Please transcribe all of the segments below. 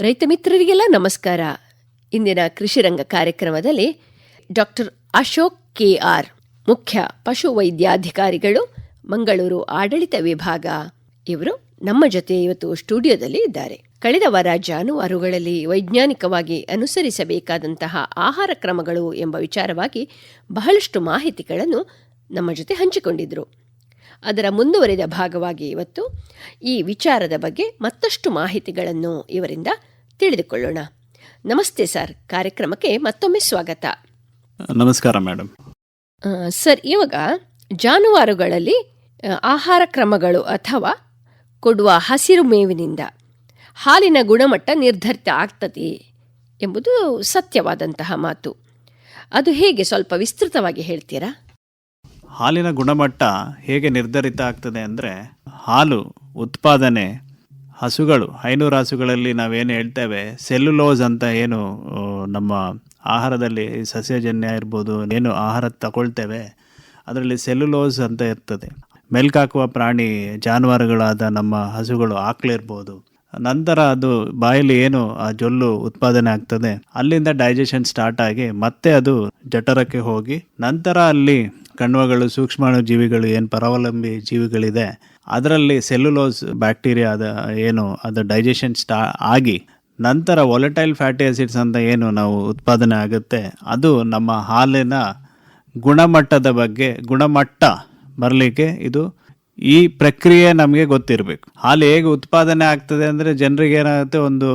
ರೈತ ಮಿತ್ರರಿಗೆಲ್ಲ ನಮಸ್ಕಾರ. ಇಂದಿನ ಕೃಷಿರಂಗ ಕಾರ್ಯಕ್ರಮದಲ್ಲಿ ಡಾಕ್ಟರ್ ಅಶೋಕ್ ಕೆಆರ್ ಮುಖ್ಯ ಪಶು ವೈದ್ಯಾಧಿಕಾರಿಗಳು, ಮಂಗಳೂರು ಆಡಳಿತ ವಿಭಾಗ. ಇವರು ನಮ್ಮ ಜೊತೆ ಇವತ್ತು ಸ್ಟುಡಿಯೋದಲ್ಲಿ ಇದ್ದಾರೆ. ಕಳೆದ ವಾರ ಜಾನುವಾರುಗಳಲ್ಲಿ ವೈಜ್ಞಾನಿಕವಾಗಿ ಅನುಸರಿಸಬೇಕಾದಂತಹ ಆಹಾರ ಕ್ರಮಗಳು ಎಂಬ ವಿಚಾರವಾಗಿ ಬಹಳಷ್ಟು ಮಾಹಿತಿಗಳನ್ನು ನಮ್ಮ ಜೊತೆ ಹಂಚಿಕೊಂಡಿದ್ರು. ಅದರ ಮುಂದುವರಿದ ಭಾಗವಾಗಿ ಇವತ್ತು ಈ ವಿಚಾರದ ಬಗ್ಗೆ ಮತ್ತಷ್ಟು ಮಾಹಿತಿಗಳನ್ನು ಇವರಿಂದ ತಿಳಿದುಕೊಳ್ಳೋಣ. ನಮಸ್ತೆ ಸರ್ ಕಾರ್ಯಕ್ರಮಕ್ಕೆ ಮತ್ತೊಮ್ಮೆ ಸ್ವಾಗತ. ನಮಸ್ಕಾರ ಮೇಡಮ್ ಸರ್ ಇವಾಗ ಜಾನುವಾರುಗಳಲ್ಲಿ ಆಹಾರ ಕ್ರಮಗಳು ಅಥವಾ ಕೊಡುವ ಹಸಿರು ಮೇವಿನಿಂದ ಹಾಲಿನ ಗುಣಮಟ್ಟ ನಿರ್ಧರಿತ ಆಗ್ತದೆ ಎಂಬುದು ಸತ್ಯವಾದಂತಹ ಮಾತು. ಅದು ಹೇಗೆ ಸ್ವಲ್ಪ ವಿಸ್ತೃತವಾಗಿ ಹೇಳ್ತೀರಾ? ಹಾಲಿನ ಗುಣಮಟ್ಟ ಹೇಗೆ ನಿರ್ಧರಿತ ಆಗ್ತದೆ ಅಂದರೆ ಹಾಲು ಉತ್ಪಾದನೆ, ಹಸುಗಳು ಹೈನೂರು ಹಸುಗಳಲ್ಲಿ ನಾವೇನು ಹೇಳ್ತೇವೆ, ಸೆಲ್ಯುಲೋಸ್ ಅಂತ ಏನು ನಮ್ಮ ಆಹಾರದಲ್ಲಿ ಸಸ್ಯಜನ್ಯ ಇರ್ಬೋದು, ಏನು ಆಹಾರ ತಗೊಳ್ತೇವೆ, ಅದರಲ್ಲಿ ಸೆಲ್ಯುಲೋಸ್ ಅಂತ ಇರ್ತದೆ. ಮೆಲ್ಕಾಕುವ ಪ್ರಾಣಿ ಜಾನುವಾರುಗಳಾದ ನಮ್ಮ ಹಸುಗಳು ಆಕಳಿರ್ಬೋದು ನಂತರ ಅದು ಬಾಯಲ್ಲಿ ಏನು, ಆ ಜೊಲ್ಲು ಉತ್ಪಾದನೆ ಆಗ್ತದೆ. ಅಲ್ಲಿಂದ ಡೈಜೆಷನ್ ಸ್ಟಾರ್ಟ್ ಆಗಿ ಮತ್ತೆ ಅದು ಜಠರಕ್ಕೆ ಹೋಗಿ, ನಂತರ ಅಲ್ಲಿ ಕಣ್ವಗಳು ಸೂಕ್ಷ್ಮಾಣು ಜೀವಿಗಳು ಏನು ಪರಾವಲಂಬಿ ಜೀವಿಗಳಿದೆ, ಅದರಲ್ಲಿ ಸೆಲ್ಯುಲೋಸ್ ಬ್ಯಾಕ್ಟೀರಿಯಾದ ಏನು, ಅದು ಡೈಜೆಷನ್ ಸ್ಟಾ ಆಗಿ ನಂತರ ಒಲೆಟೈಲ್ ಫ್ಯಾಟಿ ಆಸಿಡ್ಸ್ ಅಂತ ಏನು ನಾವು ಉತ್ಪಾದನೆ ಆಗುತ್ತೆ, ಅದು ನಮ್ಮ ಹಾಲಿನ ಗುಣಮಟ್ಟದ ಬಗ್ಗೆ, ಗುಣಮಟ್ಟ ಬರಲಿಕ್ಕೆ ಇದು ಈ ಪ್ರಕ್ರಿಯೆ ನಮಗೆ ಗೊತ್ತಿರಬೇಕು. ಹಾಲು ಹೇಗೆ ಉತ್ಪಾದನೆ ಆಗ್ತದೆ ಅಂದರೆ ಜನರಿಗೆ ಏನಾಗುತ್ತೆ, ಒಂದು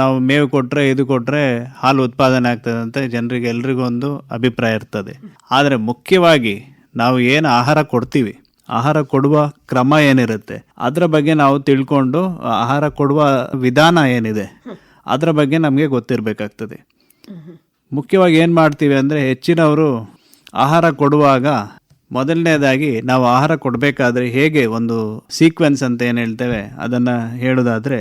ನಾವು ಮೇವು ಕೊಟ್ಟರೆ ಇದು ಕೊಟ್ಟರೆ ಹಾಲು ಉತ್ಪಾದನೆ ಆಗ್ತದೆ ಅಂತ ಜನರಿಗೆ ಎಲ್ರಿಗೂ ಒಂದು ಅಭಿಪ್ರಾಯ ಇರ್ತದೆ. ಆದರೆ ಮುಖ್ಯವಾಗಿ ನಾವು ಏನು ಆಹಾರ ಕೊಡ್ತೀವಿ, ಆಹಾರ ಕೊಡುವ ಕ್ರಮ ಏನಿರುತ್ತೆ, ಅದರ ಬಗ್ಗೆ ನಾವು ತಿಳ್ಕೊಂಡು ಆಹಾರ ಕೊಡುವ ವಿಧಾನ ಏನಿದೆ, ಅದರ ಬಗ್ಗೆ ನಮಗೆ ಗೊತ್ತಿರಬೇಕಾಗ್ತದೆ. ಮುಖ್ಯವಾಗಿ ಏನು ಮಾಡ್ತೀವಿ ಅಂದರೆ ಹೆಚ್ಚಿನವರು ಆಹಾರ ಕೊಡುವಾಗ ಮೊದಲನೇದಾಗಿ ನಾವು ಆಹಾರ ಕೊಡಬೇಕಾದ್ರೆ ಹೇಗೆ ಒಂದು ಸೀಕ್ವೆನ್ಸ್ ಅಂತ ಏನು ಹೇಳ್ತೇವೆ, ಅದನ್ನು ಹೇಳೋದಾದರೆ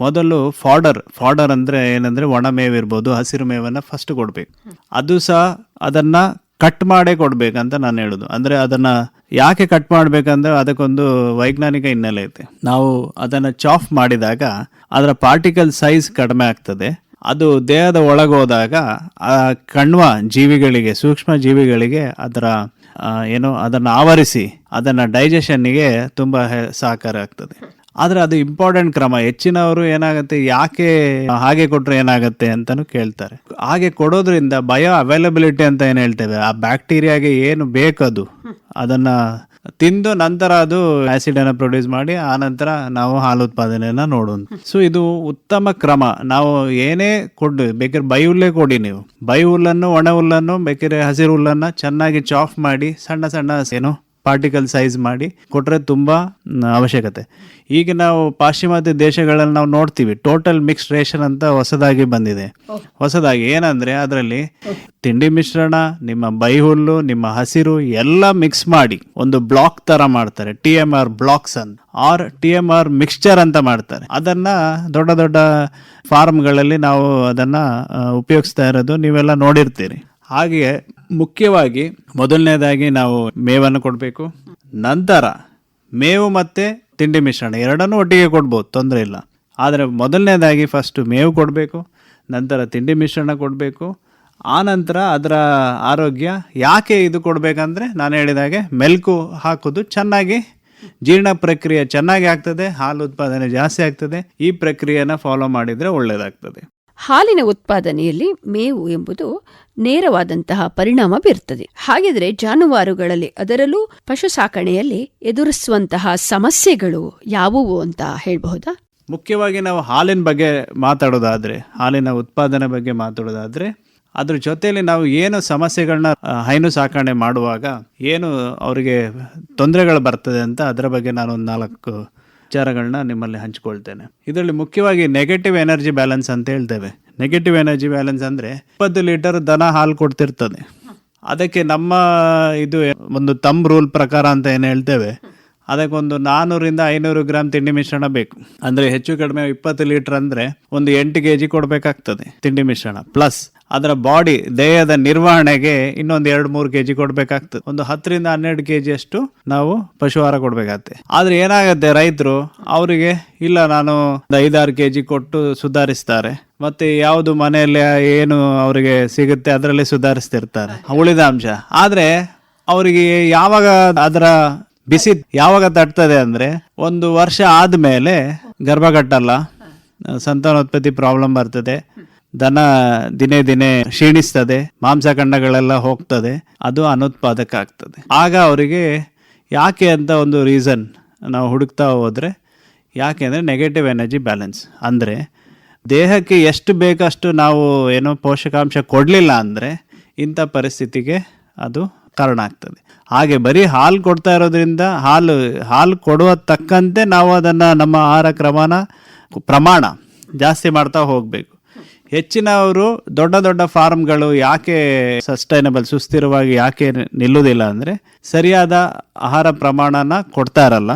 ಮೊದಲು ಫಾಡರ್ ಫಾಡರ್ ಅಂದರೆ ಏನಂದರೆ ಒಣ ಮೇವಿರ್ಬೋದು ಹಸಿರು ಮೇವನ್ನು ಫಸ್ಟ್ ಕೊಡಬೇಕು. ಅದು ಸಹ ಅದನ್ನು ಕಟ್ ಮಾಡೇ ಕೊಡಬೇಕಂತ ನಾನು ಹೇಳೋದು. ಅಂದರೆ ಅದನ್ನು ಯಾಕೆ ಕಟ್ ಮಾಡಬೇಕಂದ್ರೆ ಅದಕ್ಕೊಂದು ವೈಜ್ಞಾನಿಕ ಹಿನ್ನೆಲೆ ಐತೆ. ನಾವು ಅದನ್ನು ಚಾಫ್ ಮಾಡಿದಾಗ ಅದರ ಪಾರ್ಟಿಕಲ್ ಸೈಜ್ ಕಡಿಮೆ ಆಗ್ತದೆ. ಅದು ದೇಹದ ಒಳಗೋದಾಗ ಆ ಕಣ್ವ ಜೀವಿಗಳಿಗೆ, ಸೂಕ್ಷ್ಮ ಜೀವಿಗಳಿಗೆ ಅದರ ಏನು ಅದನ್ನು ಆವರಿಸಿ ಅದನ್ನು ಡೈಜೆಷನ್ನಿಗೆ ತುಂಬ ಸಹಕಾರ ಆಗ್ತದೆ. ಆದರೆ ಅದು ಇಂಪಾರ್ಟೆಂಟ್ ಕ್ರಮ. ಹೆಚ್ಚಿನವರು ಏನಾಗುತ್ತೆ, ಯಾಕೆ ಹಾಗೆ ಕೊಟ್ಟರೆ ಏನಾಗುತ್ತೆ ಅಂತಲೂ ಕೇಳ್ತಾರೆ. ಹಾಗೆ ಕೊಡೋದ್ರಿಂದ ಬಯೋ ಅವೈಲಬಿಲಿಟಿ ಅಂತ ಏನು ಹೇಳ್ತೇವೆ, ಆ ಬ್ಯಾಕ್ಟೀರಿಯಾಗೆ ಏನು ಬೇಕದು, ಅದನ್ನು ತಿಂದು ನಂತರ ಅದು ಆಸಿಡ್ ಅನ್ನು ಪ್ರೊಡ್ಯೂಸ್ ಮಾಡಿ, ಆ ನಂತರ ನಾವು ಹಾಲು ಉತ್ಪಾದನೆಯನ್ನು ನೋಡೋಣ. ಸೊ ಇದು ಉತ್ತಮ ಕ್ರಮ. ನಾವು ಏನೇ ಕೊಡು ಬೇಕಾದ್ರೆ ಬೈ ಹುಲ್ಲೇ ಕೊಡಿ ನೀವು. ಬೈ ಹುಲ್ಲನ್ನು ಒಣ ಹುಲ್ಲನ್ನು ಬೇಕಾದ್ರೆ ಹಸಿರು ಹುಲ್ಲನ್ನು ಚೆನ್ನಾಗಿ ಚಾಫ್ ಮಾಡಿ, ಸಣ್ಣ ಸಣ್ಣ ಏನು ಪಾರ್ಟಿಕಲ್ ಸೈಜ್ ಮಾಡಿ ಕೊಟ್ಟರೆ ತುಂಬ ಅವಶ್ಯಕತೆ. ಈಗ ನಾವು ಪಾಶ್ಚಿಮಾತ್ಯ ದೇಶಗಳಲ್ಲಿ ನಾವು ನೋಡ್ತೀವಿ ಟೋಟಲ್ ಮಿಕ್ಸ್ ರೇಷನ್ ಅಂತ ಹೊಸದಾಗಿ ಬಂದಿದೆ. ಹೊಸದಾಗಿ ಏನಂದರೆ ಅದರಲ್ಲಿ ತಿಂಡಿ ಮಿಶ್ರಣ ನಿಮ್ಮ ಬೈಹುಲ್ಲು ನಿಮ್ಮ ಹಸಿರು ಎಲ್ಲ ಮಿಕ್ಸ್ ಮಾಡಿ ಒಂದು ಬ್ಲಾಕ್ ತರ ಮಾಡ್ತಾರೆ ಟಿ ಎಂ ಆರ್ ಬ್ಲಾಕ್ಸ್ ಅಂತ. R T M R mixture ಅಂತ ಮಾಡ್ತಾರೆ. ಅದನ್ನ ದೊಡ್ಡ ದೊಡ್ಡ ಫಾರ್ಮ್ಗಳಲ್ಲಿ ನಾವು ಅದನ್ನ ಉಪಯೋಗಿಸ್ತಾ ಇರೋದು ನೀವೆಲ್ಲ ನೋಡಿರ್ತೀರಿ. ಹಾಗೆಯೇ ಮುಖ್ಯವಾಗಿ ಮೊದಲನೇದಾಗಿ ನಾವು ಮೇವನ್ನು ಕೊಡಬೇಕು. ನಂತರ ಮೇವು ಮತ್ತು ತಿಂಡಿ ಮಿಶ್ರಣ ಎರಡನ್ನೂ ಒಟ್ಟಿಗೆ ಕೊಡ್ಬೋದು, ತೊಂದರೆ ಇಲ್ಲ. ಆದರೆ ಮೊದಲನೇದಾಗಿ ಫಸ್ಟು ಮೇವು ಕೊಡಬೇಕು, ನಂತರ ತಿಂಡಿ ಮಿಶ್ರಣ ಕೊಡಬೇಕು. ಆ ನಂತರ ಅದರ ಆರೋಗ್ಯ ಯಾಕೆ ಇದು ಕೊಡಬೇಕಂದ್ರೆ ನಾನು ಹೇಳಿದಾಗೆ ಮೆಲ್ಕು ಹಾಕೋದು ಚೆನ್ನಾಗಿ, ಜೀರ್ಣ ಪ್ರಕ್ರಿಯೆ ಚೆನ್ನಾಗಿ ಆಗ್ತದೆ, ಹಾಲು ಉತ್ಪಾದನೆ ಜಾಸ್ತಿ ಆಗ್ತದೆ, ಈ ಪ್ರಕ್ರಿಯೆನ ಫಾಲೋ ಮಾಡಿದರೆ ಒಳ್ಳೆಯದಾಗ್ತದೆ ಹಾಲಿನ ಉತ್ಪಾದನೆಯಲ್ಲಿ ಮೇವು ಎಂಬುದು ನೇರವಾದಂತಹ ಪರಿಣಾಮ ಬೀರುತ್ತದೆ. ಹಾಗಿದ್ರೆ ಜಾನುವಾರುಗಳಲ್ಲಿ ಅದರಲ್ಲೂ ಪಶು ಸಾಕಣೆಯಲ್ಲಿ ಎದುರಿಸುವಂತಹ ಸಮಸ್ಯೆಗಳು ಯಾವುವು ಅಂತ ಹೇಳಬಹುದಾ? ಮುಖ್ಯವಾಗಿ ನಾವು ಹಾಲಿನ ಬಗ್ಗೆ ಮಾತಾಡೋದಾದ್ರೆ, ಹಾಲಿನ ಉತ್ಪಾದನೆ ಬಗ್ಗೆ ಮಾತಾಡೋದಾದ್ರೆ, ಅದ್ರ ಜೊತೆಯಲ್ಲಿ ನಾವು ಏನು ಸಮಸ್ಯೆಗಳನ್ನ ಹೈನು ಸಾಕಣೆ ಮಾಡುವಾಗ ಏನು ಅವರಿಗೆ ತೊಂದರೆಗಳು ಬರ್ತದೆ ಅಂತ ಅದರ ಬಗ್ಗೆ ನಾನು ಒಂದು ನಾಲ್ಕು ವಿಚಾರಗಳನ್ನ ನಿಮ್ಮಲ್ಲಿ ಹಂಚ್ಕೊಳ್ತೇನೆ. ಇದರಲ್ಲಿ ಮುಖ್ಯವಾಗಿ ನೆಗೆಟಿವ್ ಎನರ್ಜಿ ಬ್ಯಾಲೆನ್ಸ್ ಅಂತ ಹೇಳ್ತೇವೆ. ನೆಗೆಟಿವ್ ಎನರ್ಜಿ ಬ್ಯಾಲೆನ್ಸ್ ಅಂದರೆ ಇಪ್ಪತ್ತು ಲೀಟರ್ ದನ ಹಾಲು ಕೊಡ್ತಿರ್ತದೆ. ಅದಕ್ಕೆ ನಮ್ಮ ಇದು ಒಂದು ತಮ್ ರೂಲ್ ಪ್ರಕಾರ ಅಂತ ಏನು ಹೇಳ್ತೇವೆ? ಅದಕ್ಕೊಂದು ನಾನ್ನೂರಿಂದ ಐನೂರು ಗ್ರಾಮ್ ತಿಂಡಿ ಮಿಶ್ರಣ ಬೇಕು. ಅಂದರೆ ಹೆಚ್ಚು ಕಡಿಮೆ ಇಪ್ಪತ್ತು ಲೀಟರ್ ಅಂದರೆ ಒಂದು ಎಂಟು ಕೆ ಜಿ ಕೊಡಬೇಕಾಗ್ತದೆ ತಿಂಡಿ ಮಿಶ್ರಣ. ಪ್ಲಸ್ ಅದರ ಬಾಡಿ ದೇಹದ ನಿರ್ವಹಣೆಗೆ ಇನ್ನೊಂದು ಎರಡು ಮೂರು ಕೆ ಜಿ ಕೊಡಬೇಕಾಗ್ತದೆ. ಒಂದು ಹತ್ತರಿಂದ ಹನ್ನೆರಡು ಕೆ ಅಷ್ಟು ನಾವು ಪಶುಹಾರ ಕೊಡಬೇಕಾಗತ್ತೆ ಆದರೆ ಏನಾಗುತ್ತೆ ರೈತರು, ಅವರಿಗೆ ಇಲ್ಲ ನಾನು ಐದಾರು ಕೆ ಜಿ ಕೊಟ್ಟು ಸುಧಾರಿಸ್ತಾರೆ. ಮತ್ತೆ ಯಾವುದು ಮನೆಯಲ್ಲಿ ಏನು ಅವರಿಗೆ ಸಿಗುತ್ತೆ ಅದರಲ್ಲಿ ಸುಧಾರಿಸ್ತಿರ್ತಾರೆ. ಉಳಿದ ಅಂಶ. ಆದರೆ ಅವರಿಗೆ ಯಾವಾಗ ಅದರ ಬಿಸಿ ಯಾವಾಗ ತಟ್ತದೆ ಅಂದ್ರೆ ಒಂದು ವರ್ಷ ಆದ್ಮೇಲೆ ಗರ್ಭ ಕಟ್ಟಲ್ಲ ಸಂತಾನೋತ್ಪತ್ತಿ ಪ್ರಾಬ್ಲಮ್ ಬರ್ತದೆ, ದನ ದಿನೇ ದಿನೇ ಕ್ಷೀಣಿಸ್ತದೆ ಮಾಂಸಖಂಡಗಳೆಲ್ಲ ಹೋಗ್ತದೆ, ಅದು ಅನುತ್ಪಾದಕ ಆಗ್ತದೆ. ಆಗ ಅವರಿಗೆ ಯಾಕೆ ಅಂತ ಒಂದು ರೀಸನ್ ನಾವು ಹುಡುಕ್ತಾ ಹೋದರೆ, ಯಾಕೆ ಅಂದರೆ ನೆಗೆಟಿವ್ ಎನರ್ಜಿ ಬ್ಯಾಲೆನ್ಸ್ ಅಂದರೆ ದೇಹಕ್ಕೆ ಎಷ್ಟು ಬೇಕಷ್ಟು ನಾವು ಏನೋ ಪೋಷಕಾಂಶ ಕೊಡಲಿಲ್ಲ ಅಂದರೆ ಇಂಥ ಪರಿಸ್ಥಿತಿಗೆ ಅದು ಕಾರಣ ಆಗ್ತದೆ. ಹಾಗೆ ಬರೀ ಹಾಲು ಕೊಡ್ತಾ ಇರೋದ್ರಿಂದ ಹಾಲು ಹಾಲು ಕೊಡುವ ತಕ್ಕಂತೆ ನಾವು ಅದನ್ನು ನಮ್ಮ ಆಹಾರ ಕ್ರಮನ, ಪ್ರಮಾಣ ಜಾಸ್ತಿ ಮಾಡ್ತಾ ಹೋಗಬೇಕು. ಹೆಚ್ಚಿನವರು ದೊಡ್ಡ ದೊಡ್ಡ ಫಾರ್ಮ್ಗಳು ಯಾಕೆ ಸಸ್ಟೈನಬಲ್, ಸುಸ್ಥಿರವಾಗಿ ಯಾಕೆ ನಿಲ್ಲುವುದಿಲ್ಲ ಅಂದರೆ ಸರಿಯಾದ ಆಹಾರ ಪ್ರಮಾಣನ ಕೊಡ್ತಾ ಇರಲ್ಲ.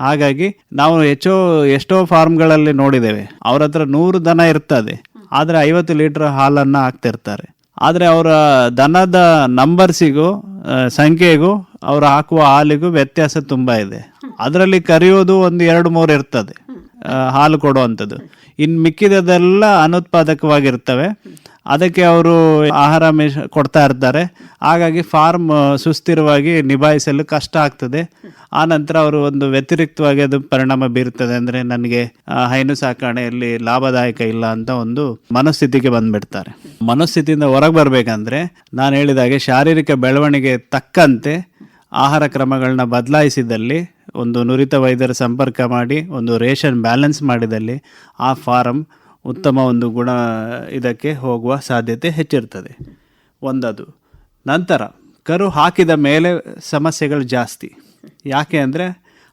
ಹಾಗಾಗಿ ನಾವು ಹೆಚ್ಚೋ ಎಷ್ಟೋ ಫಾರ್ಮ್ಗಳಲ್ಲಿ ನೋಡಿದ್ದೇವೆ. ಅವ್ರ ಹತ್ರ ನೂರು ದನ ಇರ್ತದೆ. ಆದರೆ ಐವತ್ತು ಲೀಟರ್ ಹಾಲನ್ನು ಹಾಕ್ತಿರ್ತಾರೆ. ಆದರೆ ಅವರ ದನದ ನಂಬರ್ಸಿಗೂ ಸಂಖ್ಯೆಗೂ ಅವರು ಹಾಕುವ ಹಾಲಿಗೂ ವ್ಯತ್ಯಾಸ ತುಂಬ ಇದೆ. ಅದರಲ್ಲಿ ಕರೆಯೋದು ಒಂದು ಎರಡು ಮೂರು ಇರ್ತದೆ. ಹಾಲು ಕೊಡುವಂಥದ್ದು. ಇನ್ನು ಮಿಕ್ಕಿದದೆಲ್ಲ ಅನುತ್ಪಾದಕವಾಗಿರ್ತವೆ. ಅದಕ್ಕೆ ಅವರು ಆಹಾರ ಮೇಷ ಕೊಡ್ತಾ ಇರ್ತಾರೆ. ಹಾಗಾಗಿ ಫಾರ್ಮ್ ಸುಸ್ಥಿರವಾಗಿ ನಿಭಾಯಿಸಲು ಕಷ್ಟ ಆಗ್ತದೆ. ಆ ನಂತರ ಅವರು ಒಂದು ವ್ಯತಿರಿಕ್ತವಾಗಿ ಅದು ಪರಿಣಾಮ ಬೀರುತ್ತದೆ ಅಂದರೆ ನನಗೆ ಹೈನು ಸಾಕಾಣೆಯಲ್ಲಿ ಲಾಭದಾಯಕ ಇಲ್ಲ ಅಂತ ಒಂದು ಮನಸ್ಥಿತಿಗೆ ಬಂದ್ಬಿಡ್ತಾರೆ. ಮನಸ್ಥಿತಿಯಿಂದ ಹೊರಗೆ ಬರಬೇಕಂದ್ರೆ, ನಾನು ಹೇಳಿದಾಗೆ ಶಾರೀರಿಕ ಬೆಳವಣಿಗೆ ತಕ್ಕಂತೆ ಆಹಾರ ಕ್ರಮಗಳನ್ನ ಬದಲಾಯಿಸಿದಲ್ಲಿ, ಒಂದು ನುರಿತ ವೈದ್ಯರ ಸಂಪರ್ಕ ಮಾಡಿ, ಒಂದು ರೇಷನ್ ಬ್ಯಾಲೆನ್ಸ್ ಮಾಡಿದಲ್ಲಿ ಆ ಫಾರಂ ಉತ್ತಮ ಒಂದು ಗುಣ, ಇದಕ್ಕೆ ಹೋಗುವ ಸಾಧ್ಯತೆ ಹೆಚ್ಚಿರ್ತದೆ. ಒಂದದು. ನಂತರ, ಕರು ಹಾಕಿದ ಮೇಲೆ ಸಮಸ್ಯೆಗಳು ಜಾಸ್ತಿ. ಯಾಕೆ ಅಂದರೆ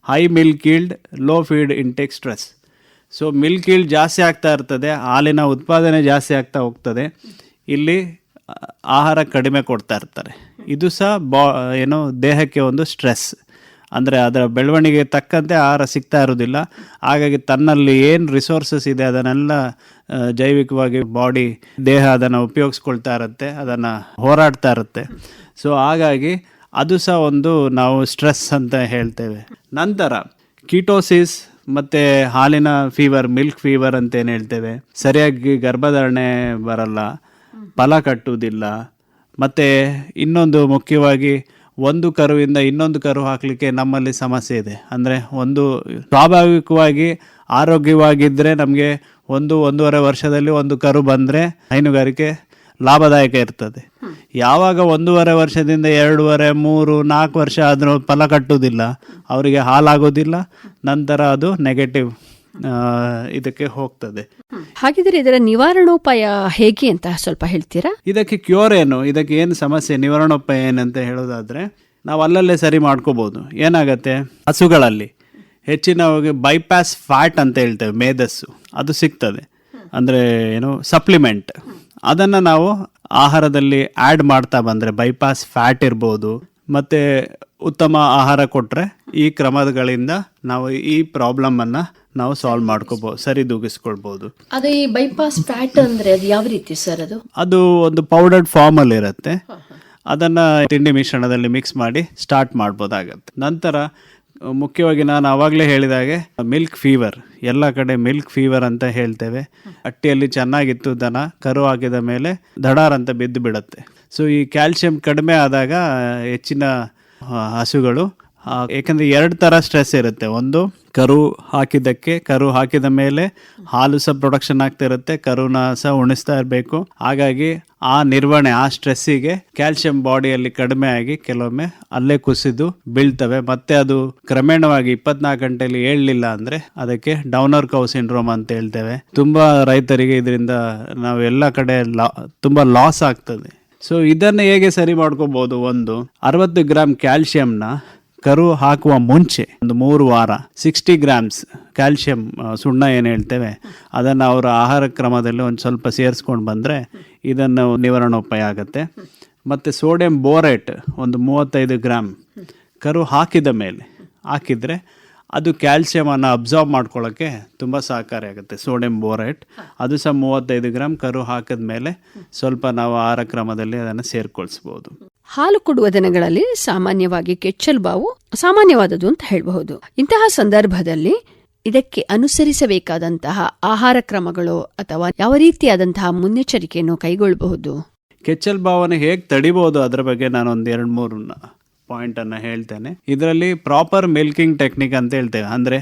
high milk yield low feed intake stress so milk yield ಜಾಸ್ತಿ ಆಗ್ತಾ ಇರ್ತದೆ, ಹಾಲಿನ ಉತ್ಪಾದನೆ ಜಾಸ್ತಿ ಆಗ್ತಾ ಹೋಗ್ತದೆ, ಇಲ್ಲಿ ಆಹಾರ ಕಡಿಮೆ ಕೊಡ್ತಾ ಇರ್ತಾರೆ. ಇದು ಸಹ ಬಾ, ಏನೋ ದೇಹಕ್ಕೆ ಒಂದು ಸ್ಟ್ರೆಸ್ ಅಂದರೆ ಅದರ ಬೆಳವಣಿಗೆ ತಕ್ಕಂತೆ ಆಹಾರ ಸಿಗ್ತಾ ಇರೋದಿಲ್ಲ ಹಾಗಾಗಿ ತನ್ನಲ್ಲಿ ಏನು ರಿಸೋರ್ಸಸ್ ಇದೆ, ಅದನ್ನೆಲ್ಲ ಜೈವಿಕವಾಗಿ ಬಾಡಿ ದೇಹ ಅದನ್ನು ಉಪಯೋಗಿಸ್ಕೊಳ್ತಾ ಇರುತ್ತೆ, ಅದನ್ನು ಹೋರಾಡ್ತಾ ಇರುತ್ತೆ. ಸೊ ಹಾಗಾಗಿ ಅದು ಸಹ ಒಂದು ನಾವು ಸ್ಟ್ರೆಸ್ ಅಂತ ಹೇಳ್ತೇವೆ. ನಂತರ ಕೀಟೋಸಿಸ್ ಮತ್ತು ಹಾಲಿನ ಫೀವರ್ ಮಿಲ್ಕ್ ಫೀವರ್ ಅಂತೇನು ಹೇಳ್ತೇವೆ. ಸರಿಯಾಗಿ ಗರ್ಭಧಾರಣೆ ಬರಲ್ಲ, ಫಲ ಕಟ್ಟುವುದಿಲ್ಲ. ಮತ್ತು ಇನ್ನೊಂದು ಮುಖ್ಯವಾಗಿ ಒಂದು ಕರುವಿಂದ ಇನ್ನೊಂದು ಕರು ಹಾಕಲಿಕ್ಕೆ ನಮ್ಮಲ್ಲಿ ಸಮಸ್ಯೆ ಇದೆ. ಅಂದರೆ ಒಂದು ಸ್ವಾಭಾವಿಕವಾಗಿ ಆರೋಗ್ಯವಾಗಿದ್ದರೆ ನಮಗೆ ಒಂದು, ಒಂದೂವರೆ ವರ್ಷದಲ್ಲಿ ಒಂದು ಕರು ಬಂದರೆ ಹೈನುಗಾರಿಕೆ ಲಾಭದಾಯಕ ಇರ್ತದೆ. ಯಾವಾಗ ಒಂದೂವರೆ ವರ್ಷದಿಂದ ಎರಡೂವರೆ, ಮೂರು, ನಾಲ್ಕು ವರ್ಷ ಆದರೂ ಫಲ ಕಟ್ಟುವುದಿಲ್ಲ, ಅವರಿಗೆ ಹಾಲಾಗೋದಿಲ್ಲ ನಂತರ ಅದು ನೆಗೆಟಿವ್ ಇದಕ್ಕೆ ಹೋಗ್ತದೆ. ಹಾಗಿದ್ರೆ ಇದರ ನಿವಾರಣೋಪಾಯ ಹೇಗೆ ಅಂತ ಸ್ವಲ್ಪ ಹೇಳ್ತೀರಾ? ಇದಕ್ಕೆ ಕ್ಯೂರ್ ಏನು? ಇದಕ್ಕೆ ಏನು ಸಮಸ್ಯೆ? ನಿವಾರಣೋಪಾಯ ಏನಂತ ಹೇಳೋದಾದ್ರೆ ನಾವು ಅಲ್ಲಲ್ಲೇ ಸರಿ ಮಾಡ್ಕೋಬಹುದು ಏನಾಗತ್ತೆ? ಹಸುಗಳಲ್ಲಿ ಹೆಚ್ಚಿನ ಬೈಪಾಸ್ ಫ್ಯಾಟ್ ಅಂತ ಹೇಳ್ತೇವೆ ಮೇಧಸ್ಸು ಅದು ಸಿಗ್ತದೆ. ಅಂದರೆ ಏನು? ಸಪ್ಲಿಮೆಂಟ್ ಅದನ್ನು ನಾವು ಆಹಾರದಲ್ಲಿ ಆ್ಯಡ್ ಮಾಡ್ತಾ ಬಂದರೆ ಬೈಪಾಸ್ ಫ್ಯಾಟ್ ಇರ್ಬೋದು. ಮತ್ತು ಉತ್ತಮ ಆಹಾರ ಕೊಟ್ಟರೆ ಈ ಕ್ರಮಗಳಿಂದ ನಾವು ಈ ಪ್ರಾಬ್ಲಮನ್ನು ನಾವು ಸಾಲ್ವ್ ಮಾಡ್ಕೋಬೋದು ಸರಿದೂಗಿಸ್ಕೊಳ್ಬೋದು ಅದು ಈ ಬೈಪಾಸ್ ಫ್ಯಾಟ್ ಅಂದ್ರೆ ಅದು ಯಾವ ರೀತಿ ಸರ್ ಅದು? ಅದು ಒಂದು ಪೌಡರ್ಡ್ ಫಾರ್ಮಲ್ಲಿ ಇರುತ್ತೆ. ಅದನ್ನು ತಿಂಡಿ ಮಿಶ್ರಣದಲ್ಲಿ ಮಿಕ್ಸ್ ಮಾಡಿ ಸ್ಟಾರ್ಟ್ ಮಾಡ್ಬೋದಾಗತ್ತೆ. ನಂತರ ಮುಖ್ಯವಾಗಿ ನಾನು ಆವಾಗಲೇ ಹೇಳಿದಾಗೆ ಮಿಲ್ಕ್ ಫೀವರ್ ಎಲ್ಲ ಕಡೆ ಮಿಲ್ಕ್ ಫೀವರ್ ಅಂತ ಹೇಳ್ತೇವೆ. ಅಟ್ಟಿಯಲ್ಲಿ ಚೆನ್ನಾಗಿತ್ತು ದನ ಕರು ಹಾಕಿದ ಮೇಲೆ ದಡಾರ್ ಅಂತ ಬಿದ್ದು ಬಿಡುತ್ತೆ ಸೊ ಈ ಕ್ಯಾಲ್ಸಿಯಂ ಕಡಿಮೆ ಆದಾಗ ಹೆಚ್ಚಿನ ಹಸುಗಳು. ಏಕೆಂದರೆ ಎರಡು ಥರ ಸ್ಟ್ರೆಸ್ ಇರುತ್ತೆ. ಒಂದು, ಕರು ಹಾಕಿದ್ದಕ್ಕೆ, ಕರು ಹಾಕಿದ ಮೇಲೆ ಹಾಲು ಸಹ ಪ್ರೊಡಕ್ಷನ್ ಆಗ್ತಿರುತ್ತೆ ಕರುನ ಸಹ ಉಣಿಸ್ತಾ ಇರಬೇಕು. ಹಾಗಾಗಿ ಆ ನಿರ್ವಹಣೆ, ಆ ಸ್ಟ್ರೆಸ್ಸಿಗೆ ಕ್ಯಾಲ್ಸಿಯಂ ಬಾಡಿಯಲ್ಲಿ ಕಡಿಮೆ ಆಗಿ ಕೆಲವೊಮ್ಮೆ ಅಲ್ಲೇ ಕುಸಿದು ಬೀಳ್ತವೆ. ಮತ್ತೆ ಅದು ಕ್ರಮೇಣವಾಗಿ ಇಪ್ಪತ್ನಾಲ್ಕು ಗಂಟೆಯಲ್ಲಿ ಏಳಲಿಲ್ಲ ಅಂದರೆ ಅದಕ್ಕೆ ಡೌನರ್ ಕೌ ಸಿಂಡ್ರೋಮ್ ಅಂತ ಹೇಳ್ತೇವೆ. ತುಂಬ ರೈತರಿಗೆ ಇದರಿಂದ ನಾವು ಎಲ್ಲ ಕಡೆ ಲಾ, ತುಂಬ ಲಾಸ್ ಆಗ್ತದೆ. ಸೊ ಇದನ್ನು ಹೇಗೆ ಸರಿ ಮಾಡ್ಕೋಬಹುದು ಒಂದು ಅರವತ್ತು ಗ್ರಾಮ್ ಕ್ಯಾಲ್ಸಿಯಂನ ಕರು ಹಾಕುವ ಮುಂಚೆ ಒಂದು ಮೂರು ವಾರ ಸಿಕ್ಸ್ಟಿ ಗ್ರಾಮ್ಸ್ ಕ್ಯಾಲ್ಸಿಯಂ ಆ, ಸುಣ್ಣ ಏನು ಹೇಳ್ತೇವೆ ಅದನ್ನು ಅವರ ಆಹಾರ ಕ್ರಮದಲ್ಲಿ ಒಂದು ಸ್ವಲ್ಪ ಸೇರಿಸ್ಕೊಂಡು ಬಂದರೆ ಇದನ್ನು ನಿವಾರಣೋಪಾಯ ಆಗುತ್ತೆ. ಮತ್ತು ಸೋಡಿಯಂ ಬೋರೇಟ್ ಒಂದು ಮೂವತ್ತೈದು ಗ್ರಾಮ್ ಕರು ಹಾಕಿದ ಮೇಲೆ ಹಾಕಿದರೆ ಅದು ಕ್ಯಾಲ್ಸಿಯಮನ್ನು ಅಬ್ಸಾರ್ಬ್ ಮಾಡ್ಕೊಳ್ಳೋಕ್ಕೆ ತುಂಬ ಸಹಕಾರಿಯಾಗುತ್ತೆ ಸೋಡಿಯಂ ಬೋರೈಟ್. ಅದು ಸಹ ಮೂವತ್ತೈದು ಗ್ರಾಮ್ ಕರು ಹಾಕಿದ ಮೇಲೆ ಸ್ವಲ್ಪ ನಾವು ಆಹಾರ ಕ್ರಮದಲ್ಲಿ ಅದನ್ನು ಸೇರ್ಕೊಳ್ಸ್ಬೋದು. ಹಾಲು ಕೊಡುವ ದಿನಗಳಲ್ಲಿ ಸಾಮಾನ್ಯವಾಗಿ ಕೆಚ್ಚಲು ಬಾವು ಸಾಮಾನ್ಯವಾದದ್ದು ಅಂತ ಹೇಳಬಹುದು. ಇಂತಹ ಸಂದರ್ಭದಲ್ಲಿ ಇದಕ್ಕೆ ಅನುಸರಿಸಬೇಕಾದಂತಹ ಆಹಾರ ಕ್ರಮಗಳು ಅಥವಾ ಯಾವ ರೀತಿಯಾದಂತಹ ಮುನ್ನೆಚ್ಚರಿಕೆಯನ್ನು ಕೈಗೊಳ್ಳಬಹುದು? ಕೆಚ್ಚಲ್ ಭಾವನೆ ಹೇಗೆ ತಡಿಬಹುದು ಅದರ ಬಗ್ಗೆ ನಾನು ಒಂದು ಎರಡು ಮೂರು ಅನ್ನ ಹೇಳ್ತೇನೆ. ಇದರಲ್ಲಿ ಪ್ರಾಪರ್ ಮಿಲ್ಕಿಂಗ್ ಟೆಕ್ನಿಕ್ ಅಂತ ಹೇಳ್ತೇವೆ. ಅಂದರೆ